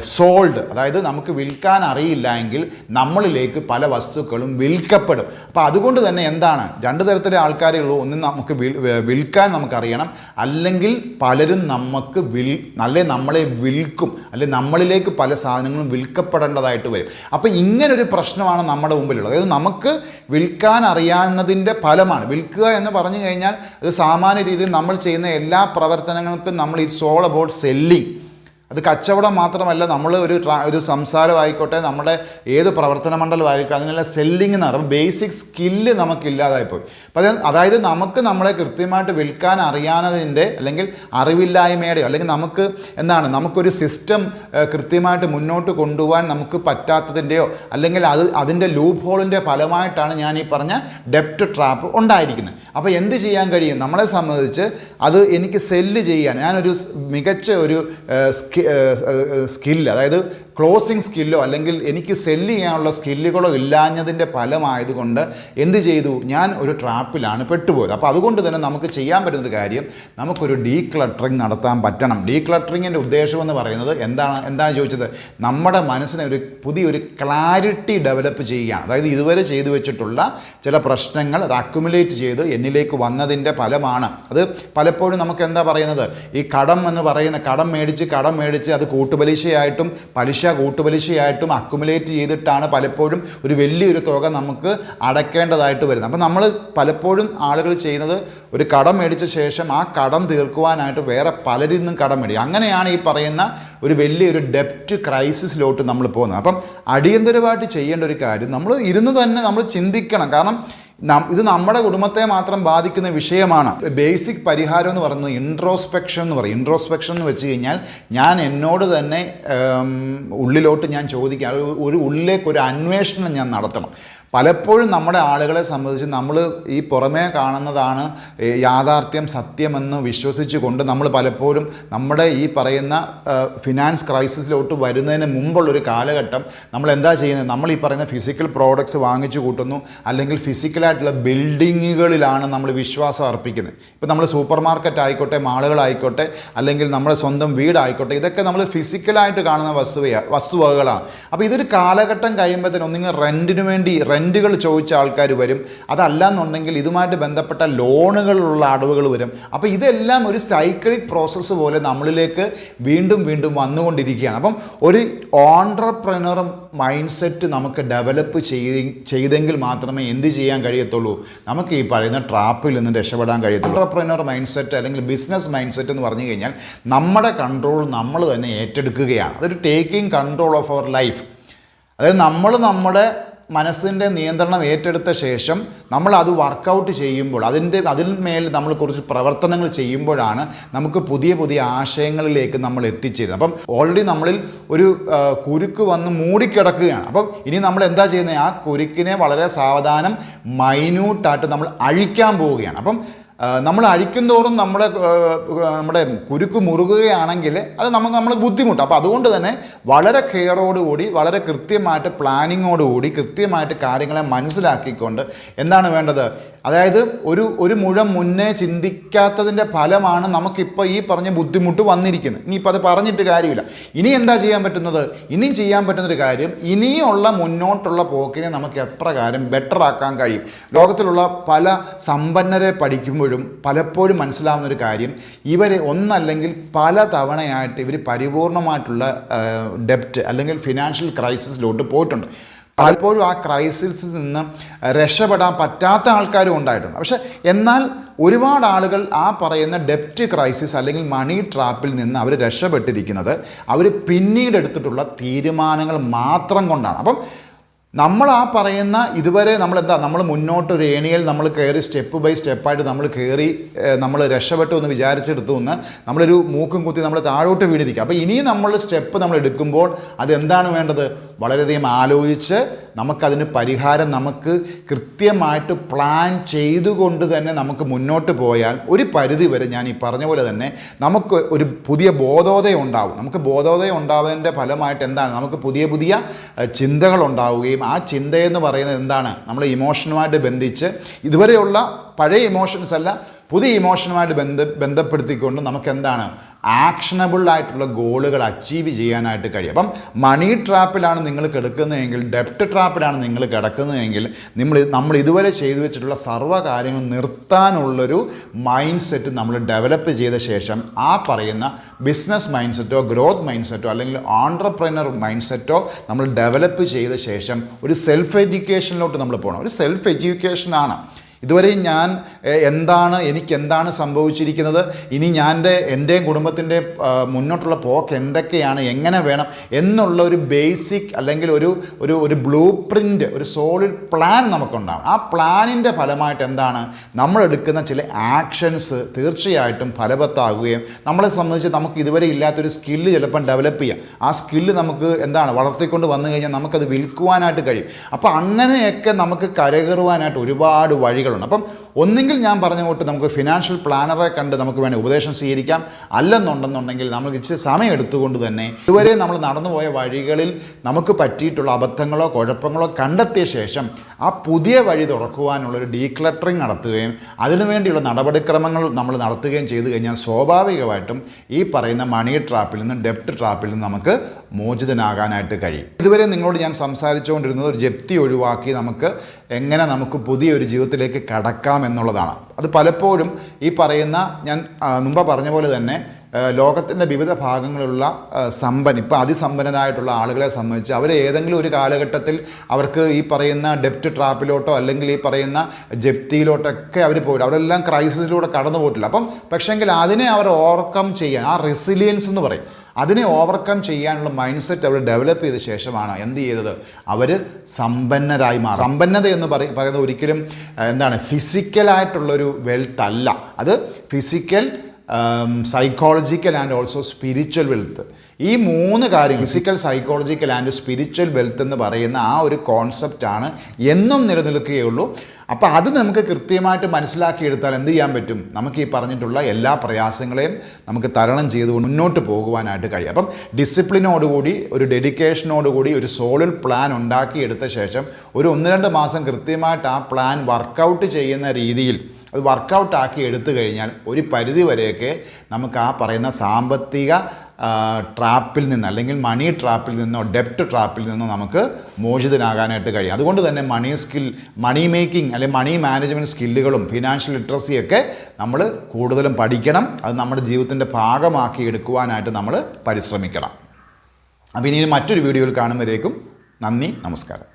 സോൾഡ് അതായത് നമുക്ക് വിൽക്കാൻ അറിയില്ല എങ്കിൽ നമ്മളിലേക്ക് പല വസ്തുക്കളും വിൽക്കപ്പെടും. അപ്പോൾ അതുകൊണ്ട് തന്നെ എന്താണ്? രണ്ട് തരത്തിലെ ആൾക്കാരേ ഉള്ളൂ. ഒന്ന് നമുക്ക് വിൽക്കാൻ നമുക്കറിയണം. അല്ലെങ്കിൽ പലരും നമുക്ക് വിൽ അല്ലെ നമ്മളെ വിൽക്കും. അല്ലെ നമ്മളിലേക്ക് പല സാധനങ്ങളും വിൽക്കപ്പെടേണ്ടതായിട്ട് വരും. അപ്പോൾ ഇങ്ങനൊരു പ്രശ്നമാണ് നമ്മുടെ മുമ്പിലുള്ളത്. അതായത് നമുക്ക് വിൽക്കാൻ അറിയാവുന്നതിന്റെ ഫലമാണ്. വിൽക്കുക എന്ന് പറഞ്ഞു കഴിഞ്ഞാൽ അത് സാമാന്യ രീതിയിൽ നമ്മൾ ചെയ്യുന്ന എല്ലാ പ്രവർത്തനങ്ങൾക്കും നമ്മൾ ഇറ്റ്സ് ഓൾ അബൌട്ട് സെല്ലിങ് അത് കച്ചവടം മാത്രമല്ല നമ്മൾ ഒരു ട്രാ- ഒരു സംസാരമായിക്കോട്ടെ നമ്മുടെ ഏത് പ്രവർത്തന മണ്ഡലമായിക്കോട്ടെ അതിനുള്ള സെല്ലിംഗ് എന്ന് പറയുമ്പോൾ ബേസിക് സ്കില്ല് നമുക്കില്ലാതായിപ്പോയി അപ്പോൾ അത് അതായത് നമുക്ക് നമ്മളെ കൃത്യമായിട്ട് വിൽക്കാൻ അറിയാവുന്നതിന്റെ അല്ലെങ്കിൽ അറിവില്ലായ്മയുടെയോ അല്ലെങ്കിൽ നമുക്ക് എന്താണ് നമുക്കൊരു സിസ്റ്റം കൃത്യമായിട്ട് മുന്നോട്ട് കൊണ്ടുപോകാൻ നമുക്ക് പറ്റാത്തതിന്റെയോ അല്ലെങ്കിൽ അത് അതിന്റെ ലൂപ്പ് ഹോളിന്റെ ഫലമായിട്ടാണ് ഞാൻ ഈ പറഞ്ഞ ഡെപ്റ്റ് ട്രാപ്പ് ഉണ്ടായിരിക്കുന്നത്. അപ്പോൾ എന്ത് ചെയ്യാൻ കഴിയും? നമ്മളെ സംബന്ധിച്ച് അത് എനിക്ക് സെല്ല് ചെയ്യാൻ ഞാനൊരു മികച്ച ഒരു സ്കില്ല് അതായത് ക്ലോസിങ് സ്കില്ലോ അല്ലെങ്കിൽ എനിക്ക് സെല്ല് ചെയ്യാനുള്ള സ്കില്ലുകളോ ഇല്ലാഞ്ഞതിന്റെ ഫലമായതുകൊണ്ട് എന്ത് ചെയ്തു? ഞാൻ ഒരു ട്രാപ്പിലാണ് പെട്ടുപോയത്. അപ്പോൾ അതുകൊണ്ട് തന്നെ നമുക്ക് ചെയ്യാൻ പറ്റുന്നൊരു കാര്യം നമുക്കൊരു ഡീക്ലട്ടറിങ് നടത്താൻ പറ്റണം. ഡീക്ലട്ടറിങ്ങിന്റെ ഉദ്ദേശം എന്ന് പറയുന്നത് എന്താണ്? എന്താണ് ചോദിച്ചത്? നമ്മുടെ മനസ്സിനെ ഒരു പുതിയൊരു ക്ലാരിറ്റി ഡെവലപ്പ് ചെയ്യുകയാണ്. അതായത് ഇതുവരെ ചെയ്തു വെച്ചിട്ടുള്ള ചില പ്രശ്നങ്ങൾ അത് അക്യുമുലേറ്റ് ചെയ്ത് എന്നിലേക്ക് വന്നതിന്റെ ഫലമാണ്. അത് പലപ്പോഴും നമുക്ക് എന്താ പറയുന്നത്? ഈ കടം എന്ന് പറയുന്ന കടം മേടിച്ച് കടം മേടിച്ച് അത് കൂട്ടുപലിശയായിട്ടും പലിശ കൂട്ടുപലിശയായിട്ടും അക്കുമുലേറ്റ് ചെയ്തിട്ടാണ് പലപ്പോഴും ഒരു വലിയൊരു തുക നമുക്ക് അടയ്ക്കേണ്ടതായിട്ട് വരുന്നത്. അപ്പോൾ നമ്മൾ പലപ്പോഴും ആളുകൾ ചെയ്യുന്നത് ഒരു കടം മേടിച്ച ശേഷം ആ കടം തീർക്കുവാനായിട്ട് വേറെ പലരിൽ നിന്നും കടം മേടിക്കും. അങ്ങനെയാണ് ഈ പറയുന്ന ഒരു വലിയൊരു ഡെപ്റ്റ് ക്രൈസിസിലോട്ട് നമ്മൾ പോകുന്നത്. അപ്പം അടിയന്തരമായിട്ട് ചെയ്യേണ്ട ഒരു കാര്യം നമ്മൾ ഇരുന്ന് തന്നെ നമ്മൾ ചിന്തിക്കണം. കാരണം ഇത് നമ്മുടെ കുടുംബത്തെ മാത്രം ബാധിക്കുന്ന വിഷയമാണ്. ബേസിക് പരിഹാരം എന്ന് പറയുന്നത് ഇൻട്രോസ്പെക്ഷൻ എന്ന് പറയും. ഇൻട്രോസ്പെക്ഷൻ എന്ന് വെച്ച് കഴിഞ്ഞാൽ ഞാൻ എന്നോട് തന്നെ ഉള്ളിലോട്ട് ഞാൻ ചോദിക്കുക ഒരു ഉള്ളിലേക്ക് ഒരു അന്വേഷണം ഞാൻ നടത്തണം. പലപ്പോഴും നമ്മുടെ ആളുകളെ സംബന്ധിച്ച് നമ്മൾ ഈ പുറമേ കാണുന്നതാണ് യാഥാർത്ഥ്യം സത്യമെന്ന് വിശ്വസിച്ചുകൊണ്ട് നമ്മൾ പലപ്പോഴും നമ്മുടെ ഈ പറയുന്ന ഫിനാൻസ് ക്രൈസിസിലോട്ട് വരുന്നതിന് മുമ്പുള്ളൊരു കാലഘട്ടം നമ്മൾ എന്താ ചെയ്യുന്നത്? നമ്മൾ ഈ പറയുന്ന ഫിസിക്കൽ പ്രോഡക്ട്സ് വാങ്ങിച്ചു കൂട്ടുന്നു അല്ലെങ്കിൽ ഫിസിക്കലായിട്ടുള്ള ബിൽഡിങ്ങുകളിലാണ് നമ്മൾ വിശ്വാസം അർപ്പിക്കുന്നത്. ഇപ്പോൾ നമ്മൾ സൂപ്പർ മാർക്കറ്റ് ആയിക്കോട്ടെ മാളുകളായിക്കോട്ടെ അല്ലെങ്കിൽ നമ്മുടെ സ്വന്തം വീടായിക്കോട്ടെ ഇതൊക്കെ നമ്മൾ ഫിസിക്കലായിട്ട് കാണുന്ന വസ്തുവയാണ് വസ്തുവകകളാണ്. അപ്പോൾ ഇതൊരു കാലഘട്ടം കഴിയുമ്പോഴത്തേനും ഒന്നിങ്ങനെ റെന്റിന് വേണ്ടി റെന്റുകൾ ചോദിച്ച ആൾക്കാർ വരും. അതല്ലെന്നുണ്ടെങ്കിൽ ഇതുമായിട്ട് ബന്ധപ്പെട്ട ലോണുകളുള്ള അടവുകൾ വരും. അപ്പോൾ ഇതെല്ലാം ഒരു സൈക്ലിക് പ്രോസസ്സ് പോലെ നമ്മളിലേക്ക് വീണ്ടും വീണ്ടും വന്നുകൊണ്ടിരിക്കുകയാണ്. അപ്പം ഒരു ഓൺട്രപ്രനർ മൈൻഡ് സെറ്റ് നമുക്ക് ഡെവലപ്പ് ചെയ്ത് ചെയ്തെങ്കിൽ മാത്രമേ എന്ത് ചെയ്യാൻ കഴിയത്തുള്ളൂ? നമുക്ക് ഈ പറയുന്ന ട്രാപ്പിൽ നിന്ന് രക്ഷപ്പെടാൻ കഴിയത്തുള്ളൂ. ഓൺട്രപ്രനർ മൈൻഡ് സെറ്റ് അല്ലെങ്കിൽ ബിസിനസ് മൈൻഡ് സെറ്റ് എന്ന് പറഞ്ഞു കഴിഞ്ഞാൽ നമ്മുടെ കൺട്രോൾ നമ്മൾ തന്നെ ഏറ്റെടുക്കുകയാണ്. അതൊരു taking control of our life അതായത് നമ്മൾ നമ്മുടെ മനസ്സിന്റെ നിയന്ത്രണം ഏറ്റെടുത്ത ശേഷം നമ്മൾ അത് വർക്കൗട്ട് ചെയ്യുമ്പോൾ അതിന്റെ അതിന്മേൽ നമ്മൾ കുറച്ച് പ്രവർത്തനങ്ങൾ ചെയ്യുമ്പോഴാണ് നമുക്ക് പുതിയ പുതിയ ആശയങ്ങളിലേക്ക് നമ്മൾ എത്തിച്ചേരുന്നത്. അപ്പം ഓൾറെഡി നമ്മളിൽ ഒരു കുരുക്ക് വന്ന് മൂടിക്കിടക്കുകയാണ്. അപ്പം ഇനി നമ്മൾ എന്താ ചെയ്യുന്നത്? ആ കുരുക്കിനെ വളരെ സാവധാനം മൈന്യൂട്ടായിട്ട് നമ്മൾ അഴിക്കാൻ പോവുകയാണ്. അപ്പം നമ്മൾ അഴിക്കുന്തോറും നമ്മുടെ നമ്മുടെ കുരുക്ക് മുറുകുകയാണെങ്കിൽ അത് നമുക്ക് നമ്മൾ ബുദ്ധിമുട്ട്. അപ്പോൾ അതുകൊണ്ട് തന്നെ വളരെ കെയറോടുകൂടി വളരെ കൃത്യമായിട്ട് പ്ലാനിങ്ങോടുകൂടി കൃത്യമായിട്ട് കാര്യങ്ങളെ മനസ്സിലാക്കിക്കൊണ്ട് എന്താണ് വേണ്ടത്? അതായത് ഒരു ഒരു മുഴം മുന്നേ ചിന്തിക്കാത്തതിന്റെ ഫലമാണ് നമുക്കിപ്പോൾ ഈ പറഞ്ഞ ബുദ്ധിമുട്ട് വന്നിരിക്കുന്നത്. ഇനിയിപ്പോൾ അത് പറഞ്ഞിട്ട് കാര്യമില്ല. ഇനി എന്താ ചെയ്യാൻ പറ്റുന്നത്? ഇനിയും ചെയ്യാൻ പറ്റുന്നൊരു കാര്യം ഇനിയുള്ള മുന്നോട്ടുള്ള പോക്കിനെ നമുക്ക് എത്ര കാര്യം ബെറ്റർ ആക്കാൻ കഴിയും. ലോകത്തിലുള്ള പല സമ്പന്നരെ പഠിക്കുമ്പോഴും പലപ്പോഴും മനസ്സിലാവുന്ന ഒരു കാര്യം ഇവർ ഒന്നല്ലെങ്കിൽ പല തവണയായിട്ട് ഇവർ പരിപൂർണമായിട്ടുള്ള ഡെപ്റ്റ് അല്ലെങ്കിൽ ഫിനാൻഷ്യൽ ക്രൈസിസിലോട്ട് പോയിട്ടുണ്ട്. പലപ്പോഴും ആ ക്രൈസിസിൽ നിന്ന് രക്ഷപ്പെടാൻ പറ്റാത്ത ആൾക്കാരും ഉണ്ടായിട്ടുണ്ട്. പക്ഷെ എന്നാൽ ഒരുപാട് ആളുകൾ ആ പറയുന്ന ഡെപ്റ്റ് ക്രൈസിസ് അല്ലെങ്കിൽ മണി ട്രാപ്പിൽ നിന്ന് അവർ രക്ഷപ്പെട്ടിരിക്കുന്നത് അവർ പിന്നീട് എടുത്തിട്ടുള്ള തീരുമാനങ്ങൾ മാത്രം കൊണ്ടാണ്. അപ്പം നമ്മൾ ആ പറയുന്ന ഇതുവരെ നമ്മൾ എന്താ നമ്മൾ മുന്നോട്ട് ഒരു ഏണിയിൽ നമ്മൾ കയറി സ്റ്റെപ്പ് ബൈ സ്റ്റെപ്പായിട്ട് നമ്മൾ കയറി നമ്മൾ രക്ഷപ്പെട്ടു എന്ന് വിചാരിച്ചെടുത്തു എന്ന് നമ്മളൊരു മൂക്കും കുത്തി നമ്മൾ താഴോട്ട് വീണിരിക്കുക. അപ്പോൾ ഇനിയും നമ്മൾ സ്റ്റെപ്പ് നമ്മൾ എടുക്കുമ്പോൾ അതെന്താണ് വേണ്ടത്? വളരെയധികം ആലോചിച്ച് നമുക്കതിന് പരിഹാരം നമുക്ക് കൃത്യമായിട്ട് പ്ലാൻ ചെയ്തുകൊണ്ട് തന്നെ നമുക്ക് മുന്നോട്ട് പോയാൽ ഒരു പരിധി വരെ ഞാൻ ഈ പറഞ്ഞ പോലെ തന്നെ നമുക്ക് ഒരു പുതിയ ബോധോദയം ഉണ്ടാവും. നമുക്ക് ബോധോദയം ഉണ്ടാവുന്നതിന്റെ ഫലമായിട്ട് എന്താണ്? നമുക്ക് പുതിയ പുതിയ ചിന്തകൾ ഉണ്ടാവുകയും ആ ചിന്തയെന്ന് പറയുന്നത് എന്താണ്? നമ്മൾ ഇമോഷനുമായിട്ട് ബന്ധിച്ച് ഇതുവരെയുള്ള പഴയ ഇമോഷൻസ് അല്ല പുതിയ ഇമോഷനുമായിട്ട് ബന്ധ ബന്ധപ്പെടുത്തിക്കൊണ്ട് നമുക്ക് എന്താണ് ആക്ഷനബിൾ ആയിട്ടുള്ള ഗോളുകൾ അച്ചീവ് ചെയ്യാനായിട്ട് കഴിയും. അപ്പം മണി ട്രാപ്പിലാണ് നിങ്ങൾ കിടക്കുന്നതെങ്കിൽ ഡെപ്റ്റ് ട്രാപ്പിലാണ് നിങ്ങൾ കിടക്കുന്നതെങ്കിൽ നമ്മൾ നമ്മൾ ഇതുവരെ ചെയ്തു വെച്ചിട്ടുള്ള സർവ കാര്യങ്ങൾ നിർത്താനുള്ളൊരു മൈൻഡ് സെറ്റ് നമ്മൾ ഡെവലപ്പ് ചെയ്ത ശേഷം ആ പറയുന്ന ബിസിനസ് മൈൻഡ് സെറ്റോ ഗ്രോത്ത് മൈൻഡ് സെറ്റോ അല്ലെങ്കിൽ ഓൺട്രപ്രനർ മൈൻഡ് സെറ്റോ നമ്മൾ ഡെവലപ്പ് ചെയ്ത ശേഷം ഒരു സെൽഫ് എഡ്യൂക്കേഷനിലോട്ട് നമ്മൾ പോകണം ഒരു സെൽഫ് എഡ്യൂക്കേഷനാണ് ഇതുവരെയും ഞാൻ എന്താണ് എനിക്ക് എന്താണ് സംഭവിച്ചിരിക്കുന്നത്? ഇനി ഞാൻ എന്റെ എന്റെയും കുടുംബത്തിന്റെ മുന്നോട്ടുള്ള പോക്ക് എന്തൊക്കെയാണ്? എങ്ങനെ വേണം? എന്നുള്ള ഒരു ബേസിക് അല്ലെങ്കിൽ ഒരു ഒരു ഒരു ബ്ലൂ പ്രിന്റ് ഒരു സോളിഡ് പ്ലാൻ നമുക്കുണ്ടാകും ആ പ്ലാനിന്റെ ഫലമായിട്ട് എന്താണ്? നമ്മൾ എടുക്കുന്ന ചില ആക്ഷൻസ് തീർച്ചയായിട്ടും ഫലവത്താകുകയും നമ്മളെ സംബന്ധിച്ച് നമുക്ക് ഇതുവരെ ഇല്ലാത്തൊരു സ്കില്ല് ചിലപ്പം ഡെവലപ്പ് ചെയ്യാം. ആ സ്കില്ല് നമുക്ക് എന്താണ്? വളർത്തിക്കൊണ്ട് വന്നു കഴിഞ്ഞാൽ നമുക്കത് വിൽക്കുവാനായിട്ട് കഴിയും. അപ്പോൾ അങ്ങനെയൊക്കെ നമുക്ക് കരകയറുവാനായിട്ട് ഒരുപാട് വഴികളുണ്ട് അപ്പം ഒന്നെങ്കിൽ ഞാൻ പറഞ്ഞ കൂട്ട് നമുക്ക് ഫിനാൻഷ്യൽ പ്ലാനറെ കണ്ട് നമുക്ക് വേണേൽ ഉപദേശം സ്വീകരിക്കാം. അല്ലെന്നുണ്ടെന്നുണ്ടെങ്കിൽ നമുക്ക് ഇച്ചിരി സമയം എടുത്തുകൊണ്ട് തന്നെ ഇതുവരെ നമ്മൾ നടന്നുപോയ വഴികളിൽ നമുക്ക് പറ്റിയിട്ടുള്ള അബദ്ധങ്ങളോ കുഴപ്പങ്ങളോ കണ്ടെത്തിയ ശേഷം ആ പുതിയ വഴി തുറക്കുവാനുള്ളൊരു ഡീക്ലട്ടറിങ് നടത്തുകയും അതിനുവേണ്ടിയുള്ള നടപടിക്രമങ്ങൾ നമ്മൾ നടത്തുകയും ചെയ്തു കഴിഞ്ഞാൽ സ്വാഭാവികമായിട്ടും ഈ പറയുന്ന മണി ട്രാപ്പിൽ നിന്നും ഡെപ്റ്റ് ട്രാപ്പിൽ നിന്നും നമുക്ക് മോചിതനാകാനായിട്ട് കഴിയും. ഇതുവരെ നിങ്ങളോട് ഞാൻ സംസാരിച്ചുകൊണ്ടിരുന്നത് ഒരു ജപ്തി ഒഴിവാക്കി നമുക്ക് എങ്ങനെ നമുക്ക് പുതിയൊരു ജീവിതത്തിലേക്ക് കടക്കാം എന്നുള്ളതാണ്. അത് പലപ്പോഴും ഈ പറയുന്ന ഞാൻ മുമ്പ് പറഞ്ഞ പോലെ തന്നെ ലോകത്തിന്റെ വിവിധ ഭാഗങ്ങളിലുള്ള സമ്പൻ ഇപ്പോൾ അതിസമ്പന്നരായിട്ടുള്ള ആളുകളെ സംബന്ധിച്ച് അവർ ഏതെങ്കിലും ഒരു കാലഘട്ടത്തിൽ അവർക്ക് ഈ പറയുന്ന ഡെപ്റ്റ് ട്രാപ്പിലോട്ടോ അല്ലെങ്കിൽ ഈ പറയുന്ന ജപ്തിയിലോട്ടൊക്കെ അവർ പോയിട്ട് അവരെല്ലാം ക്രൈസിസിലൂടെ കടന്നു പോയിട്ടില്ല അപ്പം പക്ഷേങ്കിൽ അതിനെ അവർ ഓവർകം ചെയ്യാൻ ആ റെസിലിയൻസ് എന്ന് പറയും. അതിനെ ഓവർകം ചെയ്യാനുള്ള മൈൻഡ് സെറ്റ് അവർ ഡെവലപ്പ് ചെയ്ത ശേഷമാണ് എന്ത് ചെയ്തത്? അവർ സമ്പന്നരായി മാറും സമ്പന്നത എന്ന് പറ പറയുന്നത് ഒരിക്കലും എന്താണ് ഫിസിക്കലായിട്ടുള്ളൊരു വെൽത്ത് അല്ല. അത് physical psychological and also spiritual wealth ഈ മൂന്ന് കാര്യം physical psychological and spiritual wealth എന്ന് പറയുന്ന ആ ഒരു കോൺസെപ്റ്റാണ് എന്നും നിലനിൽക്കുകയുള്ളൂ. അപ്പോൾ അത് നമുക്ക് കൃത്യമായിട്ട് മനസ്സിലാക്കിയെടുത്താൽ എന്ത് ചെയ്യാൻ പറ്റും? നമുക്ക് ഈ പറഞ്ഞിട്ടുള്ള എല്ലാ പ്രയാസങ്ങളെയും നമുക്ക് തരണം ചെയ്ത് മുന്നോട്ട് പോകുവാനായിട്ട് കഴിയും. അപ്പം ഡിസിപ്ലിനോടുകൂടി ഒരു ഡെഡിക്കേഷനോടുകൂടി ഒരു സോളിൽ പ്ലാൻ ഉണ്ടാക്കിയെടുത്ത ശേഷം ഒരു ഒന്ന് രണ്ട് മാസം കൃത്യമായിട്ട് ആ പ്ലാൻ വർക്കൗട്ട് ചെയ്യുന്ന രീതിയിൽ അത് വർക്കൗട്ട് ആക്കി എടുത്തു കഴിഞ്ഞാൽ ഒരു പരിധി വരെയൊക്കെ നമുക്ക് ആ പറയുന്ന സാമ്പത്തിക ട്രാപ്പിൽ നിന്ന് അല്ലെങ്കിൽ മണി ട്രാപ്പിൽ നിന്നോ ഡെപ്റ്റ് ട്രാപ്പിൽ നിന്നോ നമുക്ക് മോചിതനാകാനായിട്ട് കഴിയും. അതുകൊണ്ട് തന്നെ മണി സ്കിൽ മണി മേക്കിംഗ് അല്ലെങ്കിൽ മണി മാനേജ്മെന്റ് സ്കില്ലുകളും ഫിനാൻഷ്യൽ ലിറ്ററസിയൊക്കെ നമ്മൾ കൂടുതലും പഠിക്കണം. അത് നമ്മുടെ ജീവിതത്തിന്റെ ഭാഗമാക്കി എടുക്കുവാനായിട്ട് നമ്മൾ പരിശ്രമിക്കണം. അപ്പോൾ ഇനി മറ്റൊരു വീഡിയോയിൽ കാണുമ്പോഴേക്കും നന്ദി നമസ്കാരം.